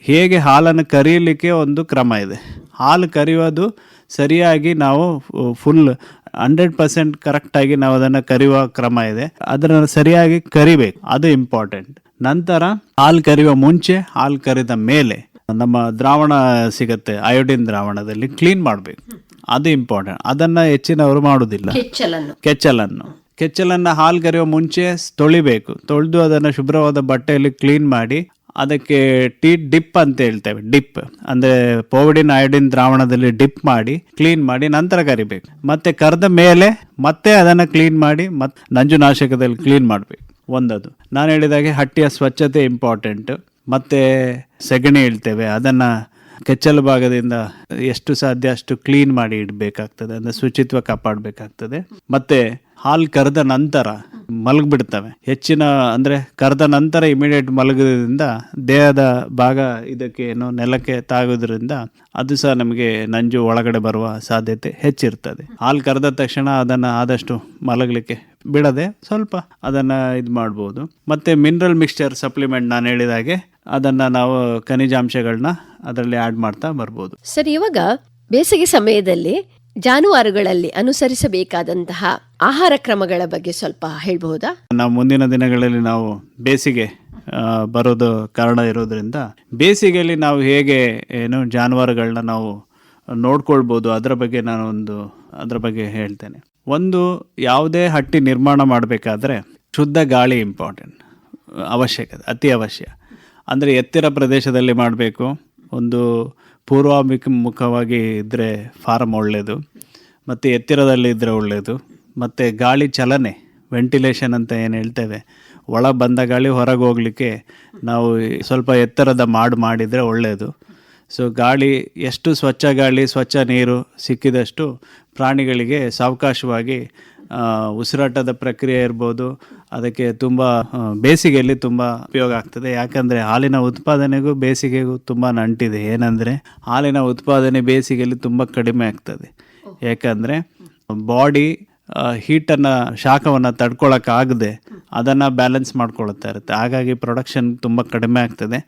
ಹೇಗೆ ಹಾಲನ್ನು ಕರೀಲಿಕ್ಕೆ ಒಂದು ಕ್ರಮ ಇದೆ. ಹಾಲು ಕರೆಯೋದು ಸರಿಯಾಗಿ ನಾವು ಫುಲ್ ಹಂಡ್ರೆಡ್ ಪರ್ಸೆಂಟ್ ಕರೆಕ್ಟಾಗಿ ನಾವು ಅದನ್ನು ಕರೆಯುವ ಕ್ರಮ ಇದೆ. ಅದನ್ನು ಸರಿಯಾಗಿ ಕರಿಬೇಕು. ಅದು ಇಂಪಾರ್ಟೆಂಟ್ ನಂತರ ಹಾಲು ಕರೆಯುವ ಮುಂಚೆ ಹಾಲು ಕರೆದ ಮೇಲೆ ನಮ್ಮ ದ್ರಾವಣ ಸಿಗುತ್ತೆ ಅಯೋಡಿನ್ ದ್ರಾವಣದಲ್ಲಿ ಕ್ಲೀನ್ ಮಾಡಬೇಕು. ಅದು ಇಂಪಾರ್ಟೆಂಟ್ ಅದನ್ನು ಹೆಚ್ಚಿನವರು ಮಾಡೋದಿಲ್ಲ. ಕೆಚ್ಚಲನ್ನು. ಕೆಚ್ಚಲನ್ನು ಹಾಲು ಕರೆಯುವ ಮುಂಚೆ ತೊಳಿಬೇಕು. ತೊಳೆದು ಅದನ್ನು ಶುಭ್ರವಾದ ಬಟ್ಟೆಯಲ್ಲಿ ಕ್ಲೀನ್ ಮಾಡಿ, ಅದಕ್ಕೆ ಟೀ ಡಿಪ್ ಅಂತ ಹೇಳ್ತೇವೆ, ಡಿಪ್. ಅಂದರೆ ಪೋವಿಡಿನ್ ಅಯೋಡಿನ್ ದ್ರಾವಣದಲ್ಲಿ ಡಿಪ್ ಮಾಡಿ ಕ್ಲೀನ್ ಮಾಡಿ ನಂತರ ಕರಿಬೇಕು. ಮತ್ತೆ ಕರೆದ ಮೇಲೆ ಮತ್ತೆ ಅದನ್ನು ಕ್ಲೀನ್ ಮಾಡಿ ಮತ್ತೆ ನಂಜುನಾಶಕದಲ್ಲಿ ಕ್ಲೀನ್ ಮಾಡಬೇಕು. ಒಂದದು. ನಾನು ಹೇಳಿದಾಗೆ ಹಟ್ಟಿಯ ಸ್ವಚ್ಛತೆ ಇಂಪಾರ್ಟೆಂಟ್ ಮತ್ತೆ ಸೆಗಣಿ ಹೇಳ್ತೇವೆ, ಅದನ್ನು ಕೆಚ್ಚಲು ಭಾಗದಿಂದ ಎಷ್ಟು ಸಾಧ್ಯ ಅಷ್ಟು ಕ್ಲೀನ್ ಮಾಡಿ ಇಡಬೇಕಾಗ್ತದೆ, ಅಂದರೆ ಶುಚಿತ್ವ ಕಾಪಾಡಬೇಕಾಗ್ತದೆ. ಮತ್ತೆ ಹಾಲು ಕರೆದ ನಂತರ ಮಲಗಿಬಿಡ್ತವೆ. ಹೆಚ್ಚಿನ ಅಂದರೆ ಕರೆದ ನಂತರ ಇಮಿಡಿಯೇಟ್ ಮಲಗೋದ್ರಿಂದ ದೇಹದ ಭಾಗ ಇದಕ್ಕೆ ಏನು ನೆಲಕ್ಕೆ ತಾಗೋದ್ರಿಂದ ಅದು ಸಹ ನಮಗೆ ನಂಜು ಒಳಗಡೆ ಬರುವ ಸಾಧ್ಯತೆ ಹೆಚ್ಚಿರ್ತದೆ. ಹಾಲು ಕರೆದ ತಕ್ಷಣ ಅದನ್ನು ಆದಷ್ಟು ಮಲಗಲಿಕ್ಕೆ ಬಿಡದೆ ಸ್ವಲ್ಪ ಅದನ್ನು ಇದು ಮಾಡ್ಬೋದು. ಮತ್ತು ಮಿನರಲ್ ಮಿಕ್ಸ್ಚರ್ ಸಪ್ಲಿಮೆಂಟ್ ನಾನು ಹೇಳಿದಾಗೆ ಅದನ್ನು ನಾವು ಖನಿಜಾಂಶಗಳನ್ನ ಅದರಲ್ಲಿ ಆ್ಯಡ್ ಮಾಡ್ತಾ ಬರ್ಬೋದು. ಸರಿ, ಇವಾಗ ಬೇಸಿಗೆ ಸಮಯದಲ್ಲಿ ಜಾನುವಾರುಗಳಲ್ಲಿ ಅನುಸರಿಸಬೇಕಾದಂತಹ ಆಹಾರ ಕ್ರಮಗಳ ಬಗ್ಗೆ ಸ್ವಲ್ಪ ಹೇಳ್ಬಹುದಾ? ನಾವು ಮುಂದಿನ ದಿನಗಳಲ್ಲಿ ನಾವು ಬೇಸಿಗೆ ಬರೋದು ಕಾರಣ ಇರೋದ್ರಿಂದ ಬೇಸಿಗೆಯಲ್ಲಿ ನಾವು ಹೇಗೆ, ಏನು, ಜಾನುವಾರುಗಳನ್ನ ನಾವು ನೋಡ್ಕೊಳ್ಬೋದು, ಅದರ ಬಗ್ಗೆ ನಾನು ಒಂದು, ಅದರ ಬಗ್ಗೆ ಹೇಳ್ತೇನೆ. ಒಂದು, ಯಾವುದೇ ಹಟ್ಟಿ ನಿರ್ಮಾಣ ಮಾಡಬೇಕಾದ್ರೆ ಶುದ್ಧ ಗಾಳಿ ಇಂಪಾರ್ಟೆಂಟ್ ಅವಶ್ಯಕತೆ ಅತಿ ಅವಶ್ಯ. ಅಂದರೆ ಎತ್ತಿರ ಪ್ರದೇಶದಲ್ಲಿ ಮಾಡಬೇಕು, ಒಂದು ಪೂರ್ವಾಭಿಮುಖ ಮುಖವಾಗಿ ಇದ್ದರೆ ಫಾರ್ಮ್ ಒಳ್ಳೆಯದು ಮತ್ತು ಎತ್ತಿರದಲ್ಲಿ ಇದ್ದರೆ ಒಳ್ಳೆಯದು ಮತ್ತು ಗಾಳಿ ಚಲನೆ, ವೆಂಟಿಲೇಷನ್ ಅಂತ ಏನು ಹೇಳ್ತೇವೆ, ಒಳ ಬಂದ ಗಾಳಿ ಹೊರಗೆ ಹೋಗಲಿಕ್ಕೆ ನಾವು ಸ್ವಲ್ಪ ಎತ್ತರದ ಮಾಡು ಮಾಡಿದರೆ ಒಳ್ಳೆಯದು ಸೊ ಗಾಳಿ, ಎಷ್ಟು ಸ್ವಚ್ಛ ಗಾಳಿ, ಸ್ವಚ್ಛ ನೀರು ಸಿಕ್ಕಿದಷ್ಟು ಪ್ರಾಣಿಗಳಿಗೆ ಸಾವಕಾಶವಾಗಿ ಉಸಿರಾಟದ ಪ್ರಕ್ರಿಯೆ ಇರ್ಬೋದು ಅದಕ್ಕೆ ತುಂಬ ಬೇಸಿಗೆಯಲ್ಲಿ ತುಂಬ ಉಪಯೋಗ ಆಗ್ತದೆ. ಯಾಕಂದರೆ ಹಾಲಿನ ಉತ್ಪಾದನೆಗೂ ಬೇಸಿಗೆಗೂ ತುಂಬ ನಂಟಿದೆ. ಏನಂದರೆ ಹಾಲಿನ ಉತ್ಪಾದನೆ ಬೇಸಿಗೆಯಲ್ಲಿ ತುಂಬ ಕಡಿಮೆ ಆಗ್ತದೆ. ಯಾಕಂದರೆ ಬಾಡಿ ಹೀಟನ್ನು ಶಾಖವನ್ನು ತಡ್ಕೊಳಕ್ಕಾಗದೆ ಅದನ್ನು ಬ್ಯಾಲೆನ್ಸ್ ಮಾಡ್ಕೊಳ್ತಾ ಇರುತ್ತೆ. ಹಾಗಾಗಿ ಪ್ರೊಡಕ್ಷನ್ ತುಂಬ ಕಡಿಮೆ ಆಗ್ತದೆ.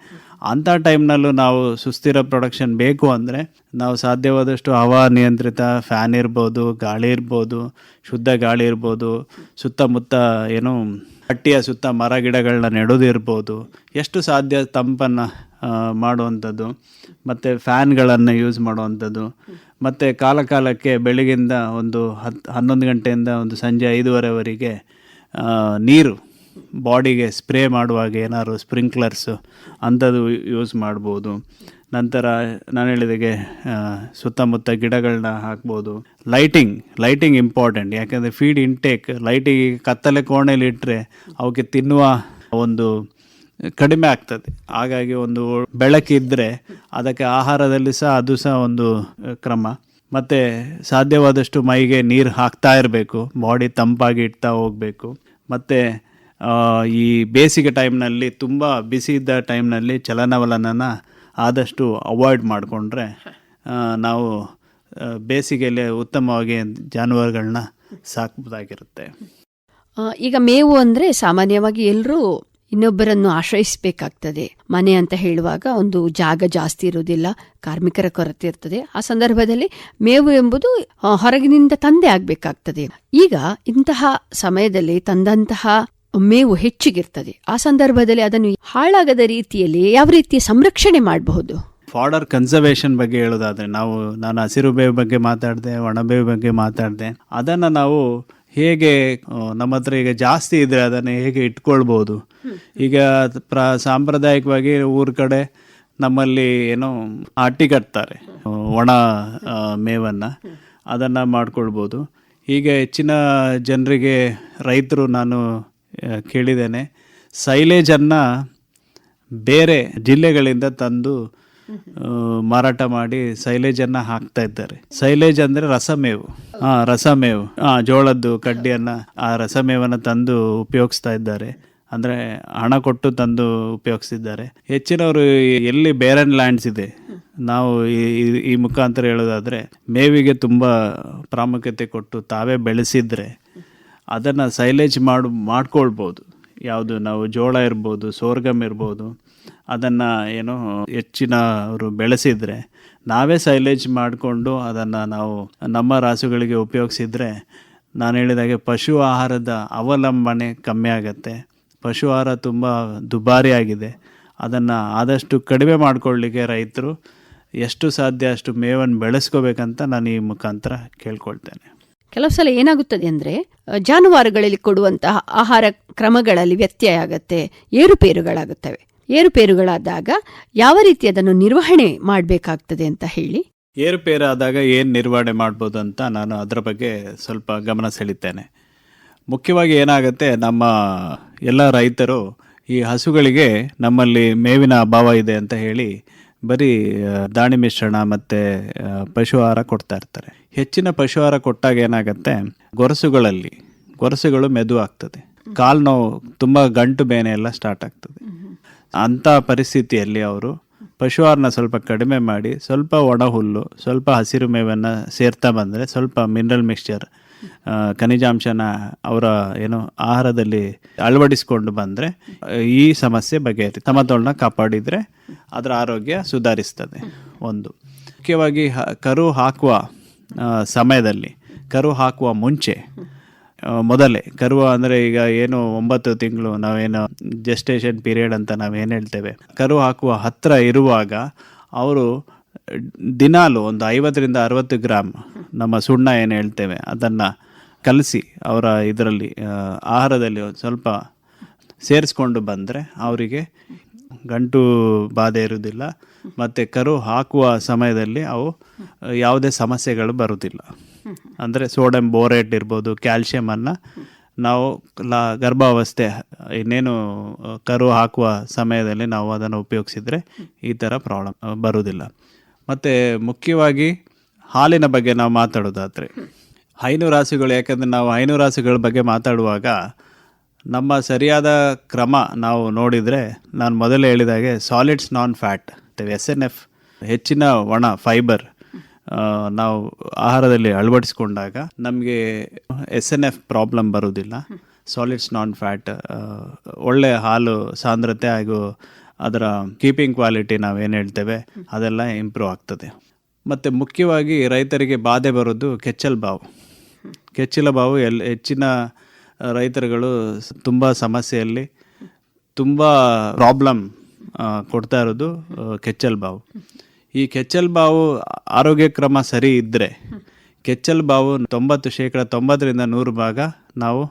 ಅಂಥ ಟೈಮ್ನಲ್ಲೂ ನಾವು ಸುಸ್ಥಿರ ಪ್ರೊಡಕ್ಷನ್ ಬೇಕು ಅಂದರೆ ನಾವು ಸಾಧ್ಯವಾದಷ್ಟು ಹವಾ ನಿಯಂತ್ರಿತ ಫ್ಯಾನ್ ಇರ್ಬೋದು, ಗಾಳಿ ಇರ್ಬೋದು, ಶುದ್ಧ ಗಾಳಿ ಇರ್ಬೋದು, ಸುತ್ತಮುತ್ತ ಏನು ಹಟ್ಟಿಯ ಸುತ್ತ ಮರ ಗಿಡಗಳನ್ನ ನೆಡೋದಿರ್ಬೋದು ಎಷ್ಟು ಸಾಧ್ಯ ತಂಪನ್ನು ಮಾಡುವಂಥದ್ದು, ಮತ್ತು ಫ್ಯಾನ್ಗಳನ್ನು ಯೂಸ್ ಮಾಡುವಂಥದ್ದು, ಮತ್ತು ಕಾಲ ಕಾಲಕ್ಕೆ ಬೆಳಗಿಂದ ಒಂದು ಹತ್ತು ಹನ್ನೊಂದು ಗಂಟೆಯಿಂದ ಒಂದು ಸಂಜೆ ಐದೂವರೆವರೆಗೆ ನೀರು ಬಾಡಿಗೆ ಸ್ಪ್ರೇ ಮಾಡುವಾಗ ಏನಾದ್ರು ಸ್ಪ್ರಿಂಕ್ಲರ್ಸು ಅಂಥದ್ದು ಯೂಸ್ ಮಾಡ್ಬೋದು. ನಂತರ ನಾನು ಹೇಳಿದಾಗೆ ಸುತ್ತಮುತ್ತ ಗಿಡಗಳನ್ನ ಹಾಕ್ಬೋದು. Lighting lighting important. ಯಾಕೆಂದರೆ ಫೀಡ್ ಇಂಟೇಕ್ ಲೈಟಿಗೆ ಕತ್ತಲೆ ಕೋಣೆಯಲ್ಲಿ ಇಟ್ಟರೆ ಅವಕ್ಕೆ ತಿನ್ನುವ ಒಂದು ಕಡಿಮೆ ಆಗ್ತದೆ. ಹಾಗಾಗಿ ಒಂದು ಬೆಳಕಿದ್ದರೆ ಅದಕ್ಕೆ ಆಹಾರದಲ್ಲಿ ಸಹ ಅದು ಸಹ ಒಂದು ಕ್ರಮ. ಮತ್ತು ಸಾಧ್ಯವಾದಷ್ಟು ಮೈಗೆ ನೀರು ಹಾಕ್ತಾ ಇರಬೇಕು. ಬಾಡಿ ತಂಪಾಗಿ ಇಡ್ತಾ ಹೋಗಬೇಕು. ಮತ್ತು ಈ ಬೇಸಿಗೆ ಟೈಮ್ನಲ್ಲಿ ತುಂಬ ಬಿಸಿ ಇದ್ದ ಟೈಮ್ನಲ್ಲಿ ಚಲನವಲನನ ಆದಷ್ಟು ಅವಾಯ್ಡ್ ಮಾಡಿಕೊಂಡ್ರೆ ನಾವು ಬೇಸಿಗೆಯಲ್ಲಿ ಉತ್ತಮವಾಗಿ ಜಾನುವಾರುಗಳನ್ನ ಸಾಕಬಹುದಾಗಿರುತ್ತೆ ಈಗ ಮೇವು ಅಂದರೆ ಸಾಮಾನ್ಯವಾಗಿ ಎಲ್ಲರೂ ಇನ್ನೊಬ್ಬರನ್ನು ಆಶ್ರಯಿಸಬೇಕಾಗ್ತದೆ. ಮನೆ ಅಂತ ಹೇಳುವಾಗ ಒಂದು ಜಾಗ ಜಾಸ್ತಿ ಇರುವುದಿಲ್ಲ, ಕಾರ್ಮಿಕರ ಕೊರತೆ ಇರ್ತದೆ. ಆ ಸಂದರ್ಭದಲ್ಲಿ ಮೇವು ಎಂಬುದು ಹೊರಗಿನಿಂದ ತಂದೆ ಆಗಬೇಕಾಗ್ತದೆ. ಈಗ ಇಂತಹ ಸಮಯದಲ್ಲಿ ತಂದಂತಹ ಮೇವು ಹೆಚ್ಚಿಗಿರ್ತದೆ. ಆ ಸಂದರ್ಭದಲ್ಲಿ ಅದನ್ನು ಹಾಳಾಗದ ರೀತಿಯಲ್ಲಿ ಯಾವ ರೀತಿ ಸಂರಕ್ಷಣೆ ಮಾಡಬಹುದು? ಫಾಡರ್ ಕನ್ಸರ್ವೇಷನ್ ಬಗ್ಗೆ ಹೇಳೋದಾದ್ರೆ ನಾವು ನಾನು ಹಸಿರು ಬೇವು ಬಗ್ಗೆ ಮಾತಾಡಿದೆ ಒಣಬೇವು ಬಗ್ಗೆ ಮಾತಾಡಿದೆ ಅದನ್ನು ನಾವು ಹೇಗೆ ನಮ್ಮ ಹತ್ರ ಈಗ ಜಾಸ್ತಿ ಇದ್ರೆ ಅದನ್ನು ಹೇಗೆ ಇಟ್ಕೊಳ್ಬೋದು? ಈಗ ಪ್ರ ಸಾಂಪ್ರದಾಯಿಕವಾಗಿ ಊರ ಕಡೆ ನಮ್ಮಲ್ಲಿ ಏನೋ ಆಟಿ ಕಟ್ತಾರೆ ಒಣ ಮೇವನ್ನ. ಅದನ್ನು ಮಾಡ್ಕೊಳ್ಬೋದು. ಈಗ ಹೆಚ್ಚಿನ ಜನರಿಗೆ ರೈತರು ನಾನು ಕೇಳಿದ್ದೇನೆ. ಸೈಲೇಜನ್ನು ಬೇರೆ ಜಿಲ್ಲೆಗಳಿಂದ ತಂದು ಮಾರಾಟ ಮಾಡಿ ಸೈಲೇಜನ್ನು ಹಾಕ್ತಾ ಇದ್ದಾರೆ. ಸೈಲೇಜ್ ಅಂದರೆ ರಸಮೇವು. ಹಾಂ ರಸಮೇವು. ಹಾಂ ಜೋಳದ್ದು, ಕಡ್ಡಿಯನ್ನು ಆ ರಸಮೇವನ್ನು ತಂದು ಉಪಯೋಗಿಸ್ತಾ ಇದ್ದಾರೆ. ಅಂದರೆ ಹಣ ಕೊಟ್ಟು ತಂದು ಉಪಯೋಗಿಸ್ತಿದ್ದಾರೆ ಹೆಚ್ಚಿನವರು ಎಲ್ಲಿ ಬೇರನ್ ಲ್ಯಾಂಡ್ಸ್ ಇದೆ, ನಾವು ಈ ಮುಖಾಂತರ ಹೇಳೋದಾದರೆ, ಮೇವಿಗೆ ತುಂಬ ಪ್ರಾಮುಖ್ಯತೆ ಕೊಟ್ಟು ತಾವೇ ಬೆಳೆಸಿದ್ರೆ ಅದನ್ನು ಸೈಲೇಜ್ ಮಾಡಿ, ಮಾಡ್ಕೊಳ್ಬೋದು. ಯಾವುದು ನಾವು ಜೋಳ ಇರ್ಬೋದು, ಸೋರ್ಗಮ್ ಇರ್ಬೋದು, ಅದನ್ನು ಏನು ಹೆಚ್ಚಿನವರು ಬೆಳೆಸಿದರೆ ನಾವೇ ಸೈಲೇಜ್ ಮಾಡಿಕೊಂಡು ಅದನ್ನು ನಾವು ನಮ್ಮ ರಾಸುಗಳಿಗೆ ಉಪಯೋಗಿಸಿದರೆ ನಾನು ಹೇಳಿದಾಗೆ ಪಶು ಆಹಾರದ ಅವಲಂಬನೆ ಕಮ್ಮಿ ಆಗುತ್ತೆ. ಪಶು ಆಹಾರ ತುಂಬ ದುಬಾರಿ ಆಗಿದೆ. ಅದನ್ನು ಆದಷ್ಟು ಕಡಿಮೆ ಮಾಡಿಕೊಳ್ಳಿಕ್ಕೆ ರೈತರು ಎಷ್ಟು ಸಾಧ್ಯ ಅಷ್ಟು ಮೇವನ್ನು ಬೆಳೆಸ್ಕೋಬೇಕಂತ ನಾನು ಈ ಮುಖಾಂತರ ಕೇಳ್ಕೊಳ್ತೇನೆ. ಕೆಲವು ಸಲ ಏನಾಗುತ್ತದೆ ಅಂದರೆ ಜಾನುವಾರುಗಳಲ್ಲಿ ಕೊಡುವಂತಹ ಆಹಾರ ಕ್ರಮಗಳಲ್ಲಿ ವ್ಯತ್ಯಯ ಆಗುತ್ತೆ ಏರುಪೇರುಗಳಾಗುತ್ತವೆ. ಏರುಪೇರುಗಳಾದಾಗ ಯಾವ ರೀತಿ ಅದನ್ನು ನಿರ್ವಹಣೆ ಮಾಡಬೇಕಾಗ್ತದೆ ಅಂತ ಹೇಳಿ. ಏರುಪೇರಾದಾಗ ಏನು ನಿರ್ವಹಣೆ ಮಾಡ್ಬೋದು ಅಂತ ನಾನು ಅದರ ಬಗ್ಗೆ ಸ್ವಲ್ಪ ಗಮನ ಸೆಳೀತೇನೆ. ಮುಖ್ಯವಾಗಿ ಏನಾಗುತ್ತೆ, ನಮ್ಮ ಎಲ್ಲ ರೈತರು ಈ ಹಸುಗಳಿಗೆ ನಮ್ಮಲ್ಲಿ ಮೇವಿನ ಅಭಾವ ಇದೆ ಅಂತ ಹೇಳಿ ಬರೀ ದಾಣಿ ಮಿಶ್ರಣ ಮತ್ತು ಪಶು ಆಹಾರ ಕೊಡ್ತಾ ಇರ್ತಾರೆ. ಹೆಚ್ಚಿನ ಪಶು ಆಹಾರ ಕೊಟ್ಟಾಗ ಏನಾಗುತ್ತೆ? ಗೊರಸುಗಳಲ್ಲಿ, ಗೊರಸುಗಳು ಮೆದು ಆಗ್ತದೆ. ಕಾಲು ನೋವು ತುಂಬ ಗಂಟು ಬೇನೆ ಎಲ್ಲ ಸ್ಟಾರ್ಟ್ ಆಗ್ತದೆ. ಅಂಥ ಪರಿಸ್ಥಿತಿಯಲ್ಲಿ ಅವರು ಪಶು ಆಹಾರನ ಸ್ವಲ್ಪ ಕಡಿಮೆ ಮಾಡಿ, ಸ್ವಲ್ಪ ಒಣ ಹುಲ್ಲು, ಸ್ವಲ್ಪ ಹಸಿರು ಮೇವನ್ನು ಸೇರ್ತಾ ಬಂದರೆ, ಸ್ವಲ್ಪ ಮಿನರಲ್ ಮಿಕ್ಸ್ಚರ್ ಖನಿಜಾಂಶನ ಅವರ ಏನು ಆಹಾರದಲ್ಲಿ ಅಳವಡಿಸಿಕೊಂಡು ಬಂದರೆ, ಈ ಸಮಸ್ಯೆ ಬಗೆಹರಿ ಸಮತೋಲನ ಕಾಪಾಡಿದರೆ ಅದರ ಆರೋಗ್ಯ ಸುಧಾರಿಸ್ತದೆ. ಒಂದು. ಮುಖ್ಯವಾಗಿ ಕರು ಹಾಕುವ ಸಮಯದಲ್ಲಿ ಕರು ಹಾಕುವ ಮುಂಚೆ ಮೊದಲೇ, ಕರು ಅಂದರೆ ಈಗ ಏನು ಒಂಬತ್ತು ತಿಂಗಳು ನಾವೇನು ಜೆಸ್ಟೇಷನ್ ಪೀರಿಯಡ್ ಅಂತ ನಾವು ಏನು ಹೇಳ್ತೇವೆ, ಕರು ಹಾಕುವ ಹತ್ತಿರ ಇರುವಾಗ ಅವರು ದಿನಾಲು ಒಂದು ಐವತ್ತರಿಂದ ಅರವತ್ತು ಗ್ರಾಮ್ ನಮ್ಮ ಸುಣ್ಣ ಏನು ಹೇಳ್ತೇವೆ, ಅದನ್ನು ಕಲಸಿ ಅವರ ಇದರಲ್ಲಿ ಆಹಾರದಲ್ಲಿ ಸ್ವಲ್ಪ ಸೇರಿಸ್ಕೊಂಡು ಬಂದರೆ ಅವರಿಗೆ ಗಂಟು ಬಾಧೆ ಇರುವುದಿಲ್ಲ, ಮತ್ತು ಕರು ಹಾಕುವ ಸಮಯದಲ್ಲಿ ಅವು ಯಾವುದೇ ಸಮಸ್ಯೆಗಳು ಬರುವುದಿಲ್ಲ. ಅಂದರೆ ಸೋಡಿಯಂ ಬೋರೇಟ್ ಇರ್ಬೋದು ಕ್ಯಾಲ್ಶಿಯಮನ್ನು ನಾವು ಲಾ, ಗರ್ಭಾವಸ್ಥೆ, ಇನ್ನೇನು ಕರು ಹಾಕುವ ಸಮಯದಲ್ಲಿ ನಾವು ಅದನ್ನು ಉಪಯೋಗಿಸಿದರೆ ಈ ಥರ ಪ್ರಾಬ್ಲಮ್ ಬರುವುದಿಲ್ಲ. ಮತ್ತು ಮುಖ್ಯವಾಗಿ ಹಾಲಿನ ಬಗ್ಗೆ ನಾವು ಮಾತಾಡೋದಾದರೆ, ಹೈನುರಾಸುಗಳು, ಯಾಕಂದರೆ ನಾವು ಹೈನುರಾಸುಗಳ ಬಗ್ಗೆ ಮಾತಾಡುವಾಗ ನಮ್ಮ ಸರಿಯಾದ ಕ್ರಮ ನಾವು ನೋಡಿದರೆ ನಾನು ಮೊದಲೇ ಹೇಳಿದಾಗೆ solids non fat S N F ಹೆಚ್ಚಿನ ಒಣ ಫೈಬರ್ ನಾವು ಆಹಾರದಲ್ಲಿ ಅಳವಡಿಸ್ಕೊಂಡಾಗ ನಮಗೆ ಎಸ್ ಎನ್ ಎಫ್ ಪ್ರಾಬ್ಲಮ್ ಬರೋದಿಲ್ಲ. ಸಾಲಿಡ್ಸ್ ನಾನ್ ಫ್ಯಾಟ್ ಒಳ್ಳೆಯ ಹಾಲು ಸಾಂದ್ರತೆ ಹಾಗೂ ಅದರ ಕೀಪಿಂಗ್ ಕ್ವಾಲಿಟಿ ನಾವು ಏನು ಹೇಳ್ತೇವೆ, ಅದೆಲ್ಲ ಇಂಪ್ರೂವ್ ಆಗ್ತದೆ. ಮತ್ತು ಮುಖ್ಯವಾಗಿ ರೈತರಿಗೆ ಬಾಧೆ ಬರೋದು ಕೆಚ್ಚಲ್ ಬಾವು. ಕೆಚ್ಚಲ ಬಾವು ಎಲ್, ಹೆಚ್ಚಿನ ರೈತರುಗಳು ತುಂಬ ಸಮಸ್ಯೆಯಲ್ಲಿ ತುಂಬ ಪ್ರಾಬ್ಲಮ್ ಕೊಡ್ತಾ ಇರೋದು ಕೆಚ್ಚಲ್ ಬಾವು. ಈ ಕೆಚ್ಚಲ್ ಬಾವು ಆರೋಗ್ಯ ಕ್ರಮ ಸರಿ ಇದ್ದರೆ ಕೆಚ್ಚಲ್ ಬಾವು ತೊಂಬತ್ತು ಶೇಕಡ ತೊಂಬತ್ತರಿಂದ ನೂರು ಭಾಗ ನಾವು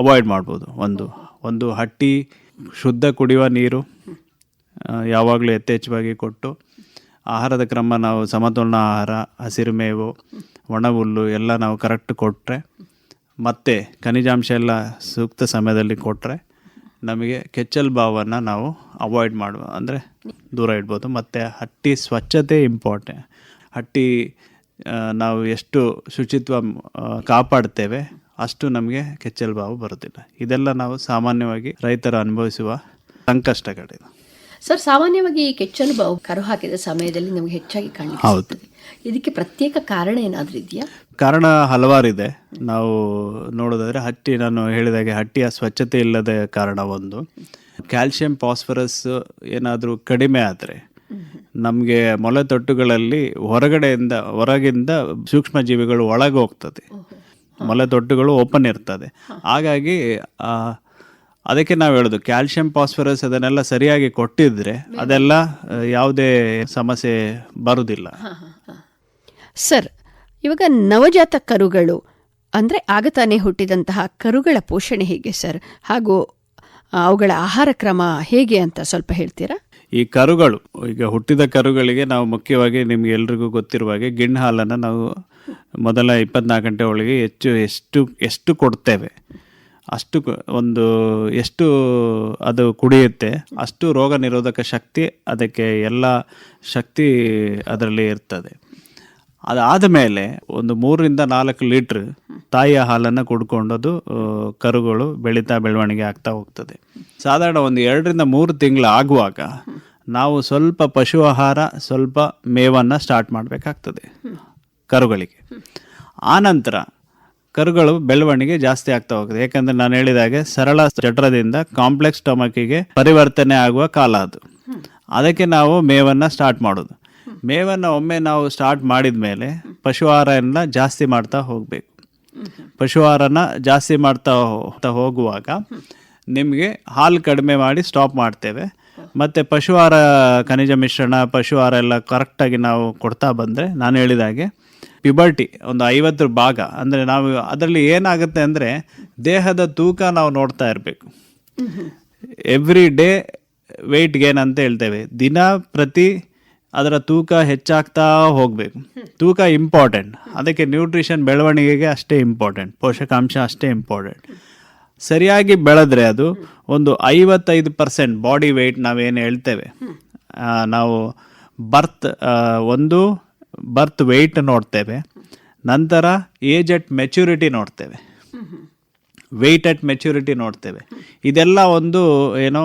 ಅವಾಯ್ಡ್ ಮಾಡ್ಬೋದು. ಒಂದು ಒಂದು ಹಟ್ಟಿ ಶುದ್ಧ ಕುಡಿಯುವ ನೀರು ಯಾವಾಗಲೂ ಯಥೇಚ್ಛವಾಗಿ ಕೊಟ್ಟು ಆಹಾರದ ಕ್ರಮ ನಾವು ಸಮತೋಲನ ಆಹಾರ, ಹಸಿರು ಮೇವು, ಒಣ ಹುಲ್ಲು ಎಲ್ಲ ನಾವು ಕರೆಕ್ಟ್ ಕೊಟ್ಟರೆ ಮತ್ತು ಖನಿಜಾಂಶ ಎಲ್ಲ ಸೂಕ್ತ ಸಮಯದಲ್ಲಿ ಕೊಟ್ಟರೆ ನಮಗೆ ಕೆಚ್ಚಲ್ ಬಾವನ್ನು ನಾವು ಅವಾಯ್ಡ್ ಮಾಡುವ ಅಂದರೆ ದೂರ ಇಡ್ಬೋದು. ಮತ್ತು ಹಟ್ಟಿ ಸ್ವಚ್ಛತೆ ಇಂಪಾರ್ಟೆಂಟ್ ಹಟ್ಟಿ ನಾವು ಎಷ್ಟು ಶುಚಿತ್ವ ಕಾಪಾಡ್ತೇವೆ ಅಷ್ಟು ನಮಗೆ ಕೆಚ್ಚಲ್ ಭಾವ ಬರುತ್ತಿಲ್ಲ ಇದೆಲ್ಲ ನಾವು ಸಾಮಾನ್ಯವಾಗಿ ರೈತರು ಅನುಭವಿಸುವ ಸಂಕಷ್ಟಗಳಿದೆ ಸರ್ ಸಾಮಾನ್ಯವಾಗಿ ಈ ಕೆಚ್ಚಲು ಬಾವು ಕರು ಹಾಕಿದ ಸಮಯದಲ್ಲಿ ನಮಗೆ ಹೆಚ್ಚಾಗಿ ಕಾಣಲಿಕ್ಕೆ ಹೌದು. ಇದಕ್ಕೆ ಪ್ರತ್ಯೇಕ ಕಾರಣ ಏನಾದರೂ ಇದೆಯಾ? ಕಾರಣ ಹಲವಾರಿದೆ. ನಾವು ನೋಡೋದಾದರೆ ಹಟ್ಟಿ ನಾನು ಹೇಳಿದಾಗೆ ಹಟ್ಟಿಯ ಸ್ವಚ್ಛತೆ ಇಲ್ಲದ ಕಾರಣ ಒಂದು. ಕ್ಯಾಲ್ಶಿಯಂ ಫಾಸ್ಫರಸ್ ಏನಾದರೂ ಕಡಿಮೆ ಆದರೆ ನಮಗೆ ಮೊಲೆತೊಟ್ಟುಗಳಲ್ಲಿ ಹೊರಗಡೆಯಿಂದ ಹೊರಗಿಂದ ಸೂಕ್ಷ್ಮ ಜೀವಿಗಳು ಒಳಗೆ ಹೋಗ್ತದೆ ಮೊಲೆತೊಟ್ಟುಗಳು ಓಪನ್ ಇರ್ತದೆ. ಹಾಗಾಗಿ ಅದಕ್ಕೆ ನಾವು ಹೇಳೋದು ಕ್ಯಾಲ್ಶಿಯಂ ಫಾಸ್ಫರಸ್ ಅದನ್ನೆಲ್ಲ ಸರಿಯಾಗಿ ಕೊಟ್ಟಿದ್ರೆ ಅದೆಲ್ಲ ಯಾವುದೇ ಸಮಸ್ಯೆ ಬರುವುದಿಲ್ಲ ಸರ್, ಇವಾಗ ನವಜಾತ ಕರುಗಳು ಅಂದರೆ ಆಗತಾನೆ ಹುಟ್ಟಿದಂತಹ ಕರುಗಳ ಪೋಷಣೆ ಹೇಗೆ ಸರ್? ಹಾಗೂ ಅವುಗಳ ಆಹಾರ ಕ್ರಮ ಹೇಗೆ ಅಂತ ಸ್ವಲ್ಪ ಹೇಳ್ತೀರಾ? ಈ ಕರುಗಳು, ಈಗ ಹುಟ್ಟಿದ ಕರುಗಳಿಗೆ ನಾವು ಮುಖ್ಯವಾಗಿ ನಿಮ್ಗೆ ಎಲ್ರಿಗೂ ಗೊತ್ತಿರುವ ಹಾಗೆ ಗಿಣ್ಣು ಹಾಲನ್ನು ನಾವು ಮೊದಲ ಇಪ್ಪತ್ನಾಲ್ಕು ಗಂಟೆ ಒಳಗೆ ಹೆಚ್ಚು ಎಷ್ಟು ಎಷ್ಟು ಕೊಡ್ತೇವೆ? ಅಷ್ಟು ಒಂದು ಎಷ್ಟು ಅದು ಕುಡಿಯುತ್ತೆ? ಅಷ್ಟು ರೋಗ ನಿರೋಧಕ ಶಕ್ತಿ ಅದಕ್ಕೆ ಎಲ್ಲ ಶಕ್ತಿ ಅದರಲ್ಲಿ ಇರ್ತದೆ. ಅದಾದ ಮೇಲೆ ಒಂದು ಮೂರರಿಂದ ನಾಲ್ಕು ಲೀಟ್ರ್ ತಾಯಿಯ ಹಾಲನ್ನು ಕುಡ್ಕೊಂಡದು ಕರುಗಳು ಬೆಳೀತಾ ಬೆಳವಣಿಗೆ ಆಗ್ತಾ ಹೋಗ್ತದೆ. ಸಾಧಾರಣ ಒಂದು ಎರಡರಿಂದ ಮೂರು ತಿಂಗಳು ಆಗುವಾಗ ನಾವು ಸ್ವಲ್ಪ ಪಶು ಆಹಾರ, ಸ್ವಲ್ಪ ಮೇವನ್ನು ಸ್ಟಾರ್ಟ್ ಮಾಡಬೇಕಾಗ್ತದೆ ಕರುಗಳಿಗೆ. ಆನಂತರ ಕರುಗಳು ಬೆಳವಣಿಗೆ ಜಾಸ್ತಿ ಆಗ್ತಾ ಹೋಗ್ತದೆ. ಯಾಕಂದ್ರೆ ನಾನು ಹೇಳಿದಾಗೆ ಸರಳ ಜಠರದಿಂದ ಕಾಂಪ್ಲೆಕ್ಸ್ ಸ್ಟಮಕಿಗೆ ಪರಿವರ್ತನೆ ಆಗುವ ಕಾಲ ಅದು. ಅದಕ್ಕೆ ನಾವು ಮೇವನ್ನು ಸ್ಟಾರ್ಟ್ ಮಾಡೋದು. ಮೇವನ್ನು ಒಮ್ಮೆ ನಾವು ಸ್ಟಾರ್ಟ್ ಮಾಡಿದ ಮೇಲೆ ಪಶು ಆಹಾರನ ಜಾಸ್ತಿ ಮಾಡ್ತಾ ಹೋಗಬೇಕು. ಪಶು ಆಹಾರನ ಜಾಸ್ತಿ ಮಾಡ್ತಾ ಹೋಗ್ತಾ ಹೋಗುವಾಗ ನಿಮಗೆ ಹಾಲು ಕಡಿಮೆ ಮಾಡಿ ಸ್ಟಾಪ್ ಮಾಡ್ತೇವೆ. ಮತ್ತು ಪಶು ಆಹಾರ ಖನಿಜ ಮಿಶ್ರಣ ಪಶು ಆಹಾರ ಎಲ್ಲ ಕರೆಕ್ಟಾಗಿ ನಾವು ಕೊಡ್ತಾ ಬಂದರೆ ನಾನು ಹೇಳಿದಾಗೆ ಪ್ಯುಬರ್ಟಿ ಒಂದು ಐವತ್ತರ ಭಾಗ ಅಂದರೆ ನಾವು ಅದರಲ್ಲಿ ಏನಾಗುತ್ತೆ ಅಂದರೆ ದೇಹದ ತೂಕ ನಾವು ನೋಡ್ತಾ ಇರಬೇಕು. ಎವ್ರಿ ಡೇ ವೆಯ್ಟ್ ಗೇನ್ ಅಂತ ಹೇಳ್ತೇವೆ. ದಿನ ಪ್ರತಿ ಅದರ ತೂಕ ಹೆಚ್ಚಾಗ್ತಾ ಹೋಗಬೇಕು. ತೂಕ ಇಂಪಾರ್ಟೆಂಟ್ ಅದಕ್ಕೆ ನ್ಯೂಟ್ರಿಷನ್ ಬೆಳವಣಿಗೆಗೆ ಅಷ್ಟೇ ಇಂಪಾರ್ಟೆಂಟ್ ಪೋಷಕಾಂಶ ಅಷ್ಟೇ ಇಂಪಾರ್ಟೆಂಟ್ ಸರಿಯಾಗಿ ಬೆಳೆದ್ರೆ ಅದು ಒಂದು ಐವತ್ತೈದು ಪರ್ಸೆಂಟ್ ಬಾಡಿ ವೆಯ್ಟ್ ನಾವೇನು ಹೇಳ್ತೇವೆ. ನಾವು ಬರ್ತ್ ಒಂದು ಬರ್ತ್ ವೆಯ್ಟ್ ನೋಡ್ತೇವೆ. ನಂತರ ಏಜ್ ಅಟ್ ಮೆಚುರಿಟಿ ನೋಡ್ತೇವೆ. ವೆಯ್ಟ್ ಅಟ್ ಮೆಚುರಿಟಿ ನೋಡ್ತೇವೆ. ಇದೆಲ್ಲ ಒಂದು, ಏನೋ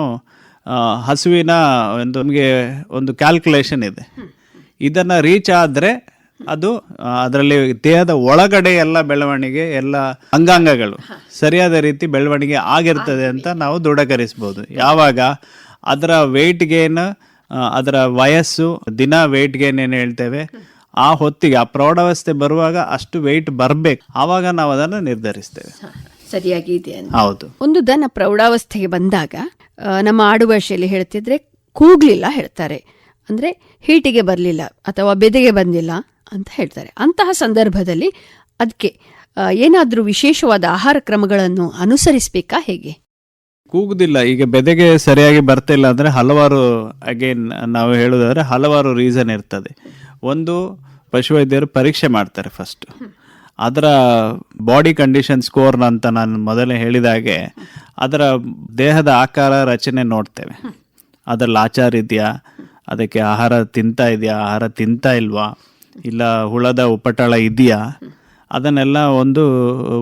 ಹಸುವಿನ ಒಂದು ನಮಗೆ ಒಂದು ಕ್ಯಾಲ್ಕುಲೇಷನ್ ಇದೆ. ಇದನ್ನು ರೀಚ್ ಆದರೆ ಅದು ಅದರಲ್ಲಿ ದೇಹದ ಒಳಗಡೆ ಎಲ್ಲ ಬೆಳವಣಿಗೆ ಎಲ್ಲ ಅಂಗಾಂಗಗಳು ಸರಿಯಾದ ರೀತಿ ಬೆಳವಣಿಗೆ ಆಗಿರ್ತದೆ ಅಂತ ನಾವು ದೃಢೀಕರಿಸ್ಬೋದು ಯಾವಾಗ? ಅದರ ವೆಯ್ಟ್ ಗೇನ್ ಅದರ ವಯಸ್ಸು ದಿನ ವೆಯ್ಟ್ ಗೇನ್ ಏನು ಹೇಳ್ತೇವೆ? ಆ ಹೊತ್ತಿಗೆ ಆ ಪ್ರೌಢಾವಸ್ಥೆ ಬರುವಾಗ ಅಷ್ಟು ವೆಯ್ಟ್ ಬರಬೇಕು. ಆವಾಗ ನಾವು ಅದನ್ನು ನಿರ್ಧರಿಸ್ತೇವೆ. ಸರಿಯಾಗಿ ಇದೆ ಹೌದು. ಒಂದು ದನ ಪ್ರೌಢಾವಸ್ಥೆಗೆ ಬಂದಾಗ ನಮ್ಮ ಆಡುಭಾಷೆಯಲ್ಲಿ ಹೇಳ್ತಿದ್ರೆ ಕೂಗ್ಲಿಲ್ಲ ಹೇಳ್ತಾರೆ. ಅಂದರೆ ಹೀಟಿಗೆ ಬರಲಿಲ್ಲ ಅಥವಾ ಬೆದೆಗೆ ಬಂದಿಲ್ಲ ಅಂತ ಹೇಳ್ತಾರೆ. ಅಂತಹ ಸಂದರ್ಭದಲ್ಲಿ ಅದಕ್ಕೆ ಏನಾದರೂ ವಿಶೇಷವಾದ ಆಹಾರ ಕ್ರಮಗಳನ್ನು ಅನುಸರಿಸಬೇಕಾ ಹೇಗೆ? ಕೂಗುದಿಲ್ಲ. ಈಗ ಬೆದೆಗೆ ಸರಿಯಾಗಿ ಬರ್ತಿಲ್ಲ ಅಂದ್ರೆ ಹಲವಾರು ಅಗೇನ್ ನಾವು ಹೇಳೋದಾದ್ರೆ ಹಲವಾರು ರೀಸನ್ ಇರ್ತದೆ. ಒಂದು ಪಶುವೈದ್ಯರು ಪರೀಕ್ಷೆ ಮಾಡ್ತಾರೆ ಫಸ್ಟ್ ಅದರ ಬಾಡಿ ಕಂಡೀಷನ್ ಸ್ಕೋರ್ ಅಂತ ನಾನು ಮೊದಲೇ ಹೇಳಿದಾಗೆ ಅದರ ದೇಹದ ಆಕಾರ ರಚನೆ ನೋಡ್ತೇವೆ. ಅದರಲ್ಲಿ ಆಚಾರ ಇದೆಯಾ? ಅದಕ್ಕೆ ಆಹಾರ ತಿಂತಾ ಇದೆಯಾ? ಆಹಾರ ತಿಂತಾ ಇಲ್ವಾ? ಇಲ್ಲ ಹುಳದ ಉಪಟಳ ಇದೆಯಾ? ಅದನ್ನೆಲ್ಲ ಒಂದು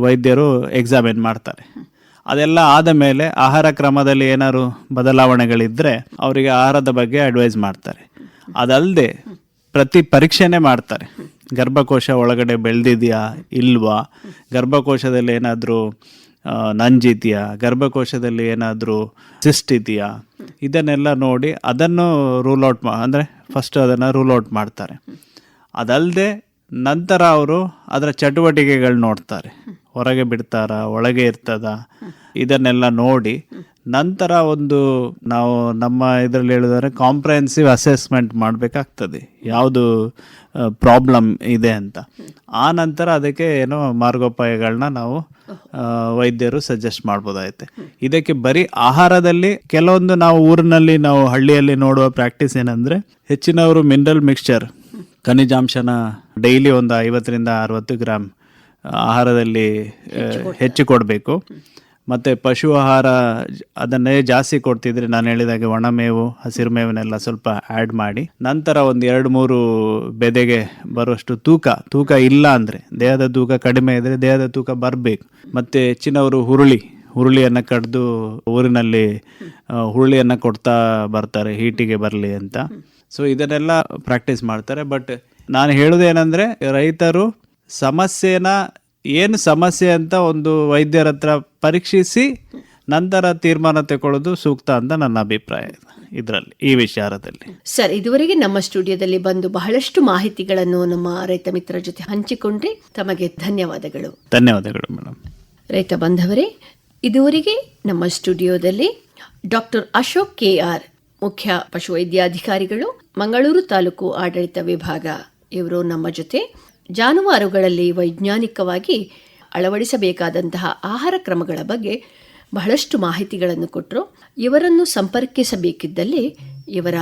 ವೈದ್ಯರು ಎಕ್ಸಾಮಿನ್ ಮಾಡ್ತಾರೆ. ಅದೆಲ್ಲ ಆದ ಮೇಲೆ ಆಹಾರ ಕ್ರಮದಲ್ಲಿ ಏನಾದ್ರು ಬದಲಾವಣೆಗಳಿದ್ದರೆ ಅವರಿಗೆ ಆಹಾರದ ಬಗ್ಗೆ ಅಡ್ವೈಸ್ ಮಾಡ್ತಾರೆ. ಅದಲ್ಲದೆ ಪ್ರತಿ ಪರೀಕ್ಷೆನೇ ಮಾಡ್ತಾರೆ. ಗರ್ಭಕೋಶ ಒಳಗಡೆ ಬೆಳೆದಿದೆಯಾ, ಇಲ್ವಾ? ಗರ್ಭಕೋಶದಲ್ಲಿ ಏನಾದರೂ ನಂಜಿದೆಯಾ? ಗರ್ಭಕೋಶದಲ್ಲಿ ಏನಾದರೂ ಸಿಸ್ಟ್ ಇದೆಯಾ? ಇದನ್ನೆಲ್ಲ ನೋಡಿ ಅದನ್ನು ರೂಲ್ ಔಟ್ ಮಾ, ಅಂದರೆ ಫಸ್ಟ್ ಅದನ್ನು ರೂಲ್ ಔಟ್ ಮಾಡ್ತಾರೆ. ಅದಲ್ಲದೆ ನಂತರ ಅವರು ಅದರ ಚಟುವಟಿಕೆಗಳು ನೋಡ್ತಾರೆ. ಹೊರಗೆ ಬಿಡ್ತಾರಾ? ಒಳಗೆ ಇರ್ತದ? ಇದನ್ನೆಲ್ಲ ನೋಡಿ ನಂತರ ಒಂದು ನಾವು ನಮ್ಮ ಇದರಲ್ಲಿ ಹೇಳಿದರೆ ಕಾಂಪ್ರಹೆನ್ಸಿವ್ ಅಸೆಸ್ಮೆಂಟ್ ಮಾಡಬೇಕಾಗ್ತದೆ. ಯಾವುದು ಪ್ರಾಬ್ಲಮ್ ಇದೆ ಅಂತ. ಆ ನಂತರ ಅದಕ್ಕೆ ಏನೋ ಮಾರ್ಗೋಪಾಯಗಳನ್ನ ನಾವು ವೈದ್ಯರು ಸಜೆಸ್ಟ್ ಮಾಡ್ಬೋದಾಯ್ತೆ. ಇದಕ್ಕೆ ಬರೀ ಆಹಾರದಲ್ಲಿ ಕೆಲವೊಂದು ನಾವು ಊರಿನಲ್ಲಿ ನಾವು ಹಳ್ಳಿಯಲ್ಲಿ ನೋಡುವ ಪ್ರಾಕ್ಟೀಸ್ ಏನಂದರೆ ಹೆಚ್ಚಿನವರು ಮಿನರಲ್ ಮಿಕ್ಸ್ಚರ್ ಖನಿಜಾಂಶನ ಡೈಲಿ ಒಂದು ಐವತ್ತರಿಂದ ಅರವತ್ತು ಗ್ರಾಮ್ ಆಹಾರದಲ್ಲಿ ಹೆಚ್ಚು ಕೊಡಬೇಕು. ಮತ್ತು ಪಶು ಆಹಾರ ಅದನ್ನೇ ಜಾಸ್ತಿ ಕೊಡ್ತಿದ್ರೆ. ನಾನು ಹೇಳಿದಾಗೆ ಒಣಮೇವು ಹಸಿರು ಮೇವನ್ನೆಲ್ಲ ಸ್ವಲ್ಪ ಆ್ಯಡ್ ಮಾಡಿ. ನಂತರ ಒಂದು ಎರಡು ಮೂರು ಬೆದೆಗೆ ಬರುವಷ್ಟು ತೂಕ. ತೂಕ ಇಲ್ಲ ಅಂದರೆ, ದೇಹದ ತೂಕ ಕಡಿಮೆ ಇದ್ದರೆ ದೇಹದ ತೂಕ ಬರಬೇಕು. ಮತ್ತು ಹೆಚ್ಚಿನವರು ಹುರುಳಿ, ಹುರುಳಿಯನ್ನು ಕಡಿದು ಊರಿನಲ್ಲಿ ಹುರುಳಿಯನ್ನು ಕೊಡ್ತಾ ಬರ್ತಾರೆ, ಹೀಟಿಗೆ ಬರಲಿ ಅಂತ. ಸೊ ಇದನ್ನೆಲ್ಲ ಪ್ರಾಕ್ಟೀಸ್ ಮಾಡ್ತಾರೆ. ಬಟ್ ನಾನು ಹೇಳೋದೇನೆಂದರೆ, ರೈತರು ಸಮಸ್ಯೆನ ಏನು ಸಮಸ್ಯೆ ಅಂತ ಒಂದು ವೈದ್ಯರ ಹತ್ರ ಪರೀಕ್ಷಿಸಿ ನಂತರ ತೀರ್ಮಾನ ತಗೊಳ್ಳೋದು ಸೂಕ್ತ ಅಂತ ನನ್ನ ಅಭಿಪ್ರಾಯ ಇದರಲ್ಲಿ ಈ ವಿಚಾರದಲ್ಲಿ. ಸರ್ ಇದುವರೆಗೆ ನಮ್ಮ ಸ್ಟುಡಿಯೋದಲ್ಲಿ ಬಂದು ಬಹಳಷ್ಟು ಮಾಹಿತಿಗಳನ್ನು ನಮ್ಮ ರೈತ ಮಿತ್ರರ ಜೊತೆ ಹಂಚಿಕೊಂಡ್ರೆ. ತಮಗೆ ಧನ್ಯವಾದಗಳು. ಧನ್ಯವಾದಗಳು ಮೇಡಮ್. ರೈತ ಬಂಧವರೇ ಇದುವರೆಗೆ ನಮ್ಮ ಸ್ಟುಡಿಯೋದಲ್ಲಿ ಡಾಕ್ಟರ್ ಅಶೋಕ್ ಕೆ ಆರ್ ಮುಖ್ಯ ಪಶುವೈದ್ಯಾಧಿಕಾರಿಗಳು ಮಂಗಳೂರು ತಾಲೂಕು ಆಡಳಿತ ವಿಭಾಗ ಇವರು ನಮ್ಮ ಜೊತೆ ಜಾನುವಾರುಗಳಲ್ಲಿ ವೈಜ್ಞಾನಿಕವಾಗಿ ಅಳವಡಿಸಬೇಕಾದಂತಹ ಆಹಾರ ಕ್ರಮಗಳ ಬಗ್ಗೆ ಬಹಳಷ್ಟು ಮಾಹಿತಿಗಳನ್ನು ಕೊಟ್ಟರು ಇವರನ್ನು ಸಂಪರ್ಕಿಸಬೇಕಿದ್ದಲ್ಲಿ ಇವರ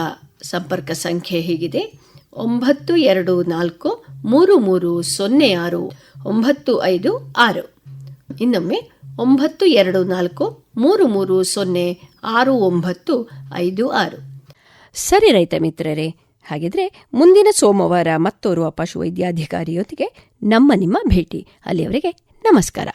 ಸಂಪರ್ಕ ಸಂಖ್ಯೆ ಹೀಗಿದೆ. ಒಂಬತ್ತು ಎರಡು ನಾಲ್ಕು ಮೂರು ಮೂರು ಸೊನ್ನೆ ಆರು ಒಂಬತ್ತು ಐದು ಆರು. ಇನ್ನೊಮ್ಮೆ ಒಂಬತ್ತು ಎರಡು ನಾಲ್ಕು ಮೂರು ಮೂರು ಸೊನ್ನೆ ಆರು ಒಂಬತ್ತು ಐದು ಆರು. ಸರಿ ರೈತ ಮಿತ್ರರೇ ಹಾಗಿದ್ರೆ ಮುಂದಿನ ಸೋಮವಾರ ಮತ್ತೋರ್ವ ಪಶುವೈದ್ಯಾಧಿಕಾರಿಯೊಂದಿಗೆ ನಮ್ಮ ನಿಮ್ಮ ಭೇಟಿ. ಅಲ್ಲಿಯವರೆಗೆ ನಮಸ್ಕಾರ.